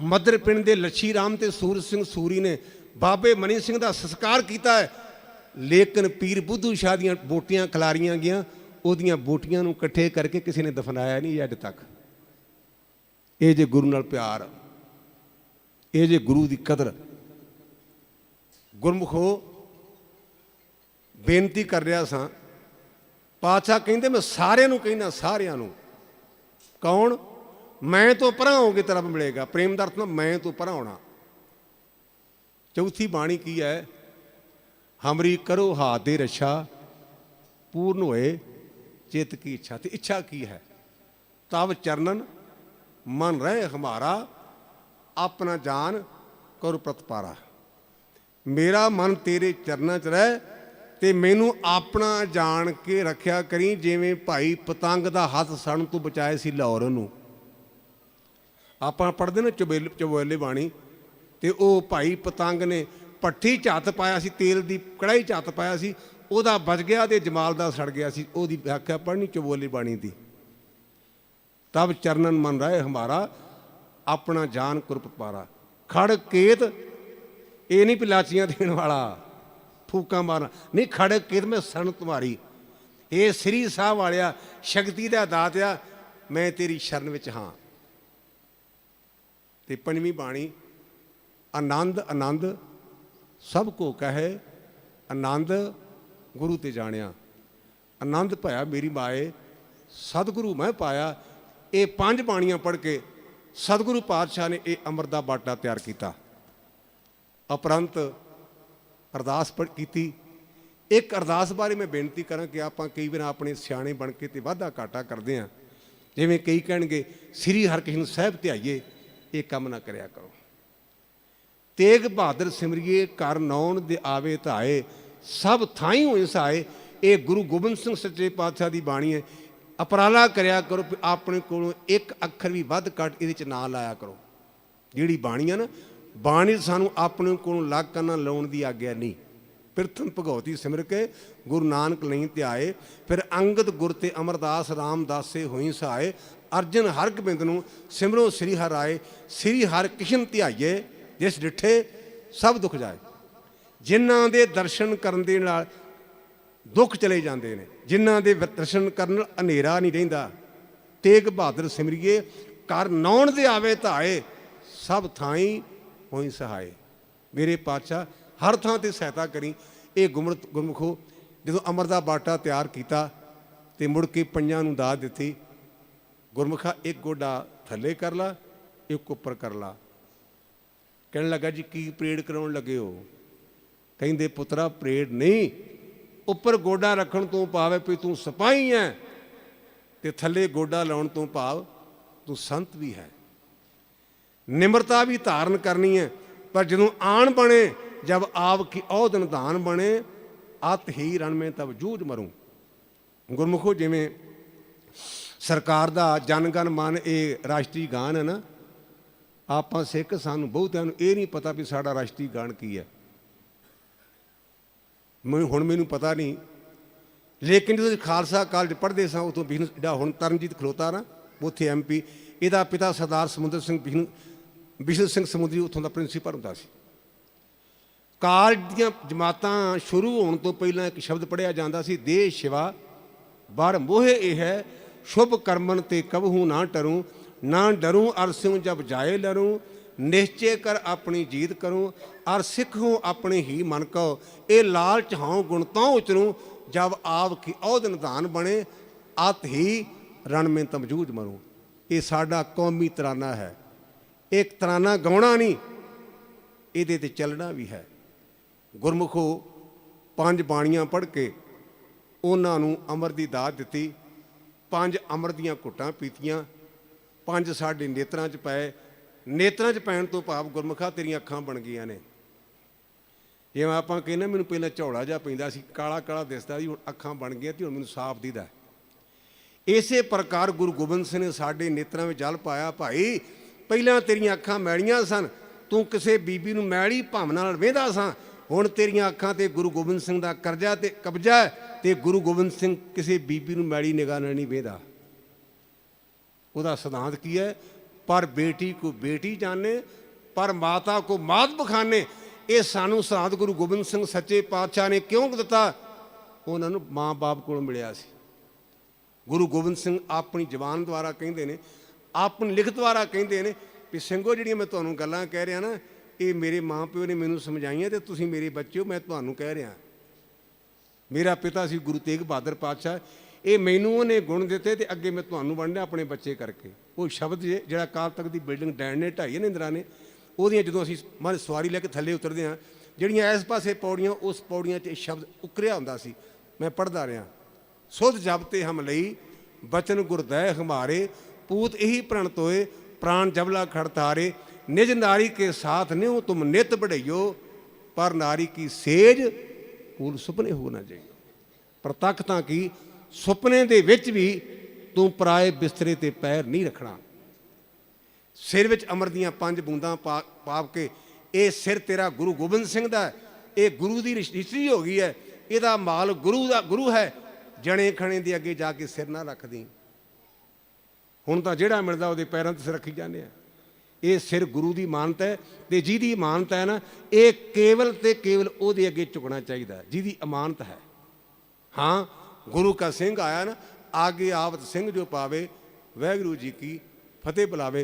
ਮੱਦਰ ਪਿੰਡ ਦੇ ਲੱਛੀ ਰਾਮ ਤੇ ਸੂਰਜ ਸਿੰਘ ਸੂਰੀ ਨੇ ਬਾਬੇ ਮਨੀ ਸਿੰਘ ਦਾ ਸੰਸਕਾਰ ਕੀਤਾ ਹੈ। ਲੇਕਿਨ ਪੀਰ ਬੁੱਧੂ ਸ਼ਾਹ ਦੀਆਂ ਬੋਟੀਆਂ ਖਲਾਰੀਆਂ ਗਈਆਂ। ਉਹਦੀਆਂ ਬੋਟੀਆਂ ਨੂੰ ਇਕੱਠੇ ਕਰਕੇ ਕਿਸੇ ਨੇ ਦਫਨਾਇਆ ਨਹੀਂ ਅੱਜ ਤੱਕ। ਇਹ ਜੇ ਗੁਰੂ ਨਾਲ ਪਿਆਰ, ਇਹ ਜੇ ਗੁਰੂ ਦੀ ਕਦਰ। ਗੁਰਮੁਖੋ ਬੇਨਤੀ ਕਰ ਰਿਹਾ ਸਾਂ। ਪਾਤਸ਼ਾਹ ਕਹਿੰਦੇ, ਮੈਂ ਸਾਰਿਆਂ ਨੂੰ ਕਹਿੰਦਾ, ਸਾਰਿਆਂ ਨੂੰ। ਕੌਣ? ਮੈਂ ਤੋਂ ਪਰਾਂ ਹੋਗੇ ਤੇਰਾ ਮਿਲੇਗਾ। ਪ੍ਰੇਮ ਦਾ ਅਰਥ ਨਾ ਮੈਂ ਤੋਂ ਪਰਾਂ ਹੋਣਾ। ਚੌਥੀ ਬਾਣੀ ਕੀ ਹੈ? ਹਮਰੀ ਕਰੋ ਹਾਥ ਦੇ ਰਛਾ, ਪੂਰਨ ਹੋਏ ਚਿਤ ਕੀ ਇੱਛਾ। ਤੇ ਇੱਛਾ ਕੀ ਹੈ? ਤਵ ਚਰਨਨ, ਮਨ ਰਹੇ ਹਮਾਰਾ, ਆਪਣਾ ਜਾਨ ਕਰੋ ਪ੍ਰਤਪਾਰਾ। ਮੇਰਾ ਮਨ ਤੇਰੇ ਚਰਨਾਂ 'ਚ ਰਹਿ ਤੇ ਮੈਨੂੰ ਆਪਣਾ ਜਾਣ ਕੇ ਰੱਖਿਆ ਕਰੀ, ਜਿਵੇਂ ਭਾਈ ਪਤੰਗ ਦਾ ਹੱਥ ਸਣ ਤੋਂ ਬਚਾਏ ਸੀ ਲਾਹੌਰ ਨੂੰ। ਆਪਾਂ ਪੜਦੇ ਨਾ ਚਬੇਲ ਚਬੋਲੇ ਬਾਣੀ, ਤੇ ਉਹ ਭਾਈ ਪਤੰਗ ਨੇ ਪੱਠੀ ਝੱਤ ਪਾਇਆ ਸੀ, ਤੇਲ ਦੀ ਕੜਾਈ ਝੱਤ ਪਾਇਆ ਸੀ, ਉਹਦਾ ਬਚ ਗਿਆ ਤੇ ਜਮਾਲ ਦਾ ਸੜ ਗਿਆ ਸੀ, ਉਹਦੀ ਵਿਆਖਿਆ ਪੜਨੀ ਚਬੋਲੇ ਬਾਣੀ ਦੀ। ਤਬ ਚਰਨਨ ਮਨ ਰਹੇ ਹਮਾਰਾ, ਆਪਣਾ ਜਾਨ ਕੁਰਪ ਪਾਰਾ। ਖੜ ਕੇਤ ਇਹ ਨਹੀਂ ਪਿਲਾਚੀਆਂ ਦੇਣ ਵਾਲਾ। ਫੂਕਾਂ ਮਾਰਨਾ ਨਹੀਂ ਖੜ ਕੇਤ ਮੈਂ ਸਣ ਤੁਮਾਰੀ ਇਹ ਸ੍ਰੀ ਸਾਹਿਬ ਵਾਲਿਆ, ਸ਼ਕਤੀ ਦਾ ਦਾਤਿਆ ਮੈਂ ਤੇਰੀ ਸ਼ਰਨ ਵਿੱਚ ਹਾਂ। ਤੇ ਪੰਜਵੀਂ ਬਾਣੀ, ਆਨੰਦ ਆਨੰਦ, ਸਭ ਕੋ ਕਹੇ, ਆਨੰਦ ਗੁਰੂ ਤੇ ਜਾਣਿਆ। ਆਨੰਦ ਭਇਆ ਮੇਰੀ ਮਾਏ, ਸਤਿਗੁਰੂ ਮੈਂ ਪਾਇਆ। ਇਹ ਪੰਜ ਬਾਣੀਆਂ ਪੜ੍ਹ ਕੇ ਸਤਿਗੁਰੂ ਪਾਤਸ਼ਾਹ ਨੇ ਇਹ ਅੰਮ੍ਰਿਤ ਦਾ ਬਾਟਾ ਤਿਆਰ ਕੀਤਾ। ਉਪਰੰਤ ਅਰਦਾਸ ਪੜ੍ਹ ਕੀਤੀ। ਇੱਕ ਅਰਦਾਸ ਬਾਰੇ ਮੈਂ ਬੇਨਤੀ ਕਰਾਂ ਕਿ ਆਪਾਂ ਕਈ ਵਾਰ ਆਪਣੇ ਸਿਆਣੇ ਬਣ ਕੇ ਤੇ ਵਾਧਾ ਘਾਟਾ ਕਰਦੇ ਹਾਂ। ਜਿਵੇਂ ਕਈ ਕਹਿਣਗੇ, ਸ੍ਰੀ ਹਰਕ੍ਰਿਸ਼ਨ ਸਾਹਿਬ ਤੇ ਆਈਏ ਇਹ ਕੰਮ ਨਾ ਕਰਿਆ ਕਰੋ। ਤੇਗ ਬਹਾਦਰ ਸਿਮਰਿਏ ਕਰ ਨੌਣ ਦੇ ਆਵੇ ਧਾਏ ਸਭ ਥਾਈ ਹੋਏ ਸਹਾਏ ਇਹ ਗੁਰੂ ਗੋਬਿੰਦ ਸਿੰਘ ਸੱਚੇ ਪਾਤਸ਼ਾਹ ਦੀ ਬਾਣੀ ਹੈ। ਅਪਰਾਲਾ ਕਰਿਆ ਕਰੋ, ਵੀ ਆਪਣੇ ਕੋਲੋਂ ਇੱਕ ਅੱਖਰ ਵੀ ਵੱਧ ਘੱਟ ਇਹਦੇ ਚ ਨਾ ਲਾਇਆ ਕਰੋ। ਜਿਹੜੀ ਬਾਣੀ ਆ ਨਾ ਬਾਣੀ ਸਾਨੂੰ ਆਪਣੇ ਕੋਲੋਂ ਲੱਗ ਕਰਨਾ ਲਾਉਣ ਦੀ ਆਗਿਆ ਨਹੀਂ। ਪ੍ਰਥਮ ਭਗਉਤੀ ਸਿਮਰ ਕੇ ਗੁਰੂ ਨਾਨਕ ਲਈ ਧਿਆਏ ਫਿਰ ਅੰਗਦ ਗੁਰ ਤੇ ਅਮਰਦਾਸ ਰਾਮਦਾਸੇ ਹੋਈ ਸਹਾਏ। ਅਰਜਨ ਹਰ ਗੋਬਿੰਦ ਨੂੰ ਸਿਮਰੋ ਸ੍ਰੀ ਹਰਾਏ ਸ੍ਰੀ ਹਰਿ ਕ੍ਰਿਸ਼ਨ ਧਿਆਈਏ, ਜਿਸ ਡਿਠੇ ਸਭ ਦੁੱਖ ਜਾਏ। ਜਿਨ੍ਹਾਂ ਦੇ ਦਰਸ਼ਨ ਕਰਨ ਦੇ ਨਾਲ ਦੁੱਖ ਚਲੇ ਜਾਂਦੇ ਨੇ। ਜਿਨ੍ਹਾਂ ਦੇ ਦਰਸ਼ਨ ਕਰਨ ਨਾਲ ਹਨੇਰਾ ਨਹੀਂ ਰਹਿੰਦਾ। ਤੇਗ ਬਹਾਦਰ ਸਿਮਰਿਏ ਕਰ ਨੌਣ ਦੇ ਆਵੇ ਧਾਏ ਸਭ ਥਾਈ ਹੋਈ ਸਹਾਏ ਮੇਰੇ ਪਾਤਸ਼ਾਹ ਹਰ ਥਾਂ ਤੇ ਸਹਾਇਤਾ ਕਰੀ। ਇਹ ਗੁਮਰ ਗੁਰਮੁਖੋ ਜਦੋਂ ਅਮਰ ਦਾ ਬਾਟਾ ਤਿਆਰ ਕੀਤਾ ਤੇ ਮੁੜ ਕੇ ਪੰਜਾਂ ਨੂੰ ਦਾਤ ਦਿੱਤੀ, ਗੁਰਮੁਖਾ ਇੱਕ ਗੋਡਾ ਥੱਲੇ ਕਰ ਲਾ, ਇੱਕ ਉੱਪਰ ਕਰ ਲਾ। ਕਹਿਣ ਲੱਗਾ, ਜੀ ਕੀ ਪ੍ਰੇਡ ਕਰਾਉਣ ਲੱਗੇ ਹੋ? ਕਹਿੰਦੇ, ਪੁੱਤਰਾ, ਪ੍ਰੇਡ ਨਹੀਂ। ਉੱਪਰ ਗੋਡਾ ਰੱਖਣ ਤੋਂ ਭਾਵ ਹੈ ਵੀ ਤੂੰ ਸਿਪਾਹੀ ਹੈ ਤੇ ਥੱਲੇ ਗੋਡਾ ਲਾਉਣ ਤੋਂ ਭਾਵ ਤੂੰ ਸੰਤ ਵੀ ਹੈ। ਨਿਮਰਤਾ ਵੀ ਧਾਰਨ ਕਰਨੀ ਹੈ। ਪਰ ਜਦੋਂ ਆਣ ਬਣੇ, ਜਬ ਆਪ ਕੀ ਔਦਨ ਧਾਨ ਬਣੇ, ਅਤ ਹੀ ਰਣ ਮੈਂ ਤਬ ਜੂਝ ਮਰੂ। ਗੁਰਮੁਖੋ ਜਿਵੇਂ ਸਰਕਾਰ ਦਾ ਜਨ ਗਨ ਮਨ ਇਹ ਰਾਸ਼ਟਰੀ ਗਾਨ ਹੈ ਨਾ, ਆਪਾਂ ਸਿੱਖ ਸਾਨੂੰ ਬਹੁਤਿਆਂ ਨੂੰ ਇਹ ਨਹੀਂ ਪਤਾ ਵੀ ਸਾਡਾ ਰਾਸ਼ਟਰੀ ਗਾਨ ਕੀ ਹੈ। ਮੈਨੂੰ ਹੁਣ ਮੈਨੂੰ ਪਤਾ ਨਹੀਂ। ਲੇਕਿਨ ਜਦੋਂ ਅਸੀਂ ਖਾਲਸਾ ਕਾਲਜ ਪੜ੍ਹਦੇ ਸਾਂ ਉਦੋਂ ਬਿਜਨ ਜਿਹੜਾ ਹੁਣ ਤਰਨਜੀਤ ਖਲੋਤਾ ਨਾ, ਉੱਥੇ ਐਮਪੀ ਇਹਦਾ ਪਿਤਾ ਸਰਦਾਰ ਸਮੁੰਦਰ ਸਿੰਘ ਬਿਜਨ ਬਿਸ਼ਨ ਸਿੰਘ ਸਮੁੰਦਰੀ ਉੱਥੋਂ ਦਾ ਪ੍ਰਿੰਸੀਪਲ ਹੁੰਦਾ ਸੀ। ਕਾਲਜ ਦੀਆਂ ਜਮਾਤਾਂ ਸ਼ੁਰੂ ਹੋਣ ਤੋਂ ਪਹਿਲਾਂ ਇੱਕ ਸ਼ਬਦ ਪੜਿਆ ਜਾਂਦਾ ਸੀ ਦੇਹ ਸ਼ਿਵਾ ਬੜ ਮੋਹੇ ਇਹ ਹੈ, ਸ਼ੁਭ ਕਰਮਨ ਤੇ ਕਬਹੂ ਨਾ ਟਰੂ, ਨਾ ਡਰੂ ਅਰਸਿਉ ਜਬ ਜਾਏ ਲਰੂ, ਨਿਸ਼ਚੈ ਕਰ ਆਪਣੀ ਜੀਤ ਕਰੂੰ, ਅਰ ਸਿੱਖੂ ਆਪਣੇ ਹੀ ਮਨ ਕੋ ਇਹ ਲਾਲਚ ਹਉ ਗੁਣ ਤਾਂ ਉਚਰੂ, ਜਬ ਆਪ ਕੀ ਔਦ ਨਿਧਾਨ ਬਣੇ, ਅਤ ਹੀ ਰਣ ਮੈਂ ਤਮਜੂਦ ਮਰੂ। ਇਹ ਸਾਡਾ ਕੌਮੀ ਤਰਾਨਾ ਹੈ। ਇੱਕ ਤਰਾਨਾ ਗਾਉਣਾ ਨਹੀਂ, ਇਹਦੇ ਤੇ ਚੱਲਣਾ ਵੀ ਹੈ। ਗੁਰਮੁਖੋ ਪੰਜ ਬਾਣੀਆਂ ਪੜ੍ਹ ਕੇ ਉਹਨਾਂ ਨੂੰ ਅਮਰ ਦੀ ਦਾਤ ਦਿੱਤੀ, ਪੰਜ ਅਮਰ ਦੀਆਂ ਘੁੱਟਾਂ ਪੀਤੀਆਂ, ਪੰਜ ਸਾਡੇ ਨੇਤਰਾਂ 'ਚ ਪਏ। ਨੇਤਰਾਂ 'ਚ ਪੈਣ ਤੋਂ ਭਾਵ ਗੁਰਮੁਖਾ ਤੇਰੀਆਂ ਅੱਖਾਂ ਬਣ ਗਈਆਂ ਨੇ। ਜਿਵੇਂ ਆਪਾਂ ਕਹਿੰਦੇ ਮੈਨੂੰ ਪਹਿਲਾਂ ਝੌੜਾ ਜਿਹਾ ਪੈਂਦਾ ਸੀ, ਕਾਲਾ ਕਾਲਾ ਦਿਸਦਾ ਸੀ, ਹੁਣ ਅੱਖਾਂ ਬਣ ਗਈਆਂ ਤੇ ਹੁਣ ਮੈਨੂੰ ਸਾਫ਼ ਦਿਸਦਾ ਇਸੇ ਪ੍ਰਕਾਰ ਗੁਰੂ ਗੋਬਿੰਦ ਸਿੰਘ ਨੇ ਸਾਡੇ ਨੇਤਰਾਂ ਵਿੱਚ ਜਲ ਪਾਇਆ, ਭਾਈ ਪਹਿਲਾਂ ਤੇਰੀਆਂ ਅੱਖਾਂ ਮੈਲੀਆਂ ਸਨ, ਤੂੰ ਕਿਸੇ ਬੀਬੀ ਨੂੰ ਮੈਲੀ ਭਾਵਨਾ ਨਾਲ ਵੇਂਦਾ ਸਾਂ। ਹੁਣ ਤੇਰੀਆਂ ਅੱਖਾਂ ਤੇ ਗੁਰੂ ਗੋਬਿੰਦ ਸਿੰਘ ਦਾ ਕਰਜ਼ਾ ਤੇ ਕਬਜ਼ਾ ਹੈ ਤੇ ਗੁਰੂ ਗੋਬਿੰਦ ਸਿੰਘ ਕਿਸੇ ਬੀਬੀ ਨੂੰ ਮੈਲੀ ਨਿਗਾਹ ਨਾਲ ਨਹੀਂ ਵੇਂਦਾ। ਉਹਦਾ ਸਿਧਾਂਤ ਕੀ ਹੈ? ਪਰ ਬੇਟੀ ਕੋ ਬੇਟੀ ਜਾਣੇ, ਪਰ ਮਾਤਾ ਕੋ ਮਾਤ ਬਖਾਨੇ। ਇਹ ਸਾਨੂੰ ਸਿਧਾਂਤ ਗੁਰੂ ਗੋਬਿੰਦ ਸਿੰਘ ਸੱਚੇ ਪਾਤਸ਼ਾਹ ਨੇ ਕਿਉਂ ਦਿੱਤਾ? ਉਹਨਾਂ ਨੂੰ ਮਾਂ-ਬਾਪ ਕੋਲ ਮਿਲਿਆ ਸੀ। ਗੁਰੂ ਗੋਬਿੰਦ ਸਿੰਘ ਆਪਣੀ ਜ਼ਬਾਨ ਦੁਆਰਾ ਕਹਿੰਦੇ ਨੇ ਆਪ ਲਿਖਤ ਦੁਆਰਾ ਕਹਿੰਦੇ ਨੇ ਵੀ ਸਿੰਘੋ, ਜਿਹੜੀਆਂ ਮੈਂ ਤੁਹਾਨੂੰ ਗੱਲਾਂ ਕਹਿ ਰਿਹਾ ਨਾ, ਇਹ ਮੇਰੇ ਮਾਂ-ਪਿਓ ਨੇ ਮੈਨੂੰ ਸਮਝਾਈਆਂ ਤੇ ਤੁਸੀਂ ਮੇਰੇ ਬੱਚਿਓ ਮੈਂ ਤੁਹਾਨੂੰ ਕਹਿ ਰਿਹਾ। ਮੇਰਾ ਪਿਤਾ ਸੀ ਗੁਰੂ ਤੇਗ ਬਹਾਦਰ ਪਾਤਸ਼ਾਹ। ਇਹ ਮੈਨੂੰ ਉਹਨੇ ਗੁਣ ਦਿੱਤੇ ਤੇ ਅੱਗੇ ਮੈਂ ਤੁਹਾਨੂੰ ਵੰਡਿਆ ਆਪਣੇ ਬੱਚੇ ਕਰਕੇ। ਉਹ ਸ਼ਬਦ ਜੇ- ਜਿਹੜਾ ਕਾਲ ਤੱਕ ਦੀ ਬਿਲਡਿੰਗ ਡੈਣ ਨੇ ਢਾਈ ਨੇ ਇੰਦਰਾ ਨੇ, ਉਹਦੀਆਂ ਜਦੋਂ ਅਸੀਂ ਮਨ ਸਵਾਰੀ ਲੈ ਕੇ ਥੱਲੇ ਉਤਰਦੇ ਹਾਂ, ਜਿਹੜੀਆਂ ਇਸ ਪਾਸੇ ਪੌੜੀਆਂ, ਉਸ ਪੌੜੀਆਂ 'ਚ ਇਹ ਸ਼ਬਦ ਉਕਰਿਆ ਹੁੰਦਾ ਸੀ। ਮੈਂ ਪੜ੍ਹਦਾ ਰਿਹਾ। ਸੁਧ ਜਬ ਤੇ ਹਮ ਲਈ, ਬਚਨ ਗੁਰਦੈ ਹਮਾਰੇ ਪੂਤ ਇਹੀ ਪ੍ਰਣਤ ਹੋਏ ਪ੍ਰਾਣ ਜਬਲਾ ਖੜਤਾਰੇ ਨਿਜ ਨਾਰੀ ਕੇ ਸਾਥ ਨਿਉ, ਤੁਮ ਨਿਤ ਬੜਈਓ ਪਰ ਨਾਰੀ ਕੀ ਸੇਜ, ਕੂਲ ਸੁਪਨੇ ਹੋ ਨਾ ਜਾਈਓ ਪ੍ਰਤੱਖ ਤਾਂ ਕੀ, ਸੁਪਨੇ ਦੇ ਵਿੱਚ ਵੀ ਤੂੰ ਪਰਾਏ ਬਿਸਤਰੇ ਤੇ ਪੈਰ ਨਹੀਂ ਰੱਖਣਾ। ਸਿਰ ਵਿੱਚ ਅਮਰ ਦੀਆਂ ਪੰਜ ਬੂੰਦਾਂ ਪਾ, ਪਾਪ ਕੇ, ਇਹ ਸਿਰ ਤੇਰਾ ਗੁਰੂ ਗੋਬਿੰਦ ਸਿੰਘ ਦਾ ਇਹ ਗੁਰੂ ਦੀ ਰਜਿਸਟਰੀ ਹੋ ਗਈ ਹੈ। ਇਹਦਾ ਮਾਲ ਗੁਰੂ ਦਾ, ਗੁਰੂ ਹੈ। ਜਣੇ ਖਣੇ ਦੇ ਅੱਗੇ ਜਾ ਕੇ ਸਿਰ ਨਾ ਰੱਖਦੀ। ਹੁਣ ਤਾਂ ਜਿਹੜਾ ਮਿਲਦਾ ਉਹਦੇ ਪੈਰਾਂ ਤੇ ਰੱਖੀ ਜਾਂਦੇ ਆ। ਇਹ ਸਿਰ ਗੁਰੂ ਦੀ ਮਾਨਤਾ ਹੈ ਤੇ ਜਿਹਦੀ ਮਾਨਤਾ ਹੈ ਨਾ, ਇਹ ਕੇਵਲ ਤੇ ਕੇਵਲ ਉਹਦੇ ਅੱਗੇ ਝੁਕਣਾ ਚਾਹੀਦਾ ਜਿਹਦੀ ਅਮਾਨਤ ਹੈ। ਹਾਂ, ਗੁਰੂ ਕਾ ਸਿੰਘ ਆਇਆ ਨਾ, ਆਗੇ ਆਵਤ ਸਿੰਘ ਜੋ ਪਾਵੇ ਵਾਹਿਗੁਰੂ ਜੀ ਕੀ ਫਤਿਹ ਬੁਲਾਵੇ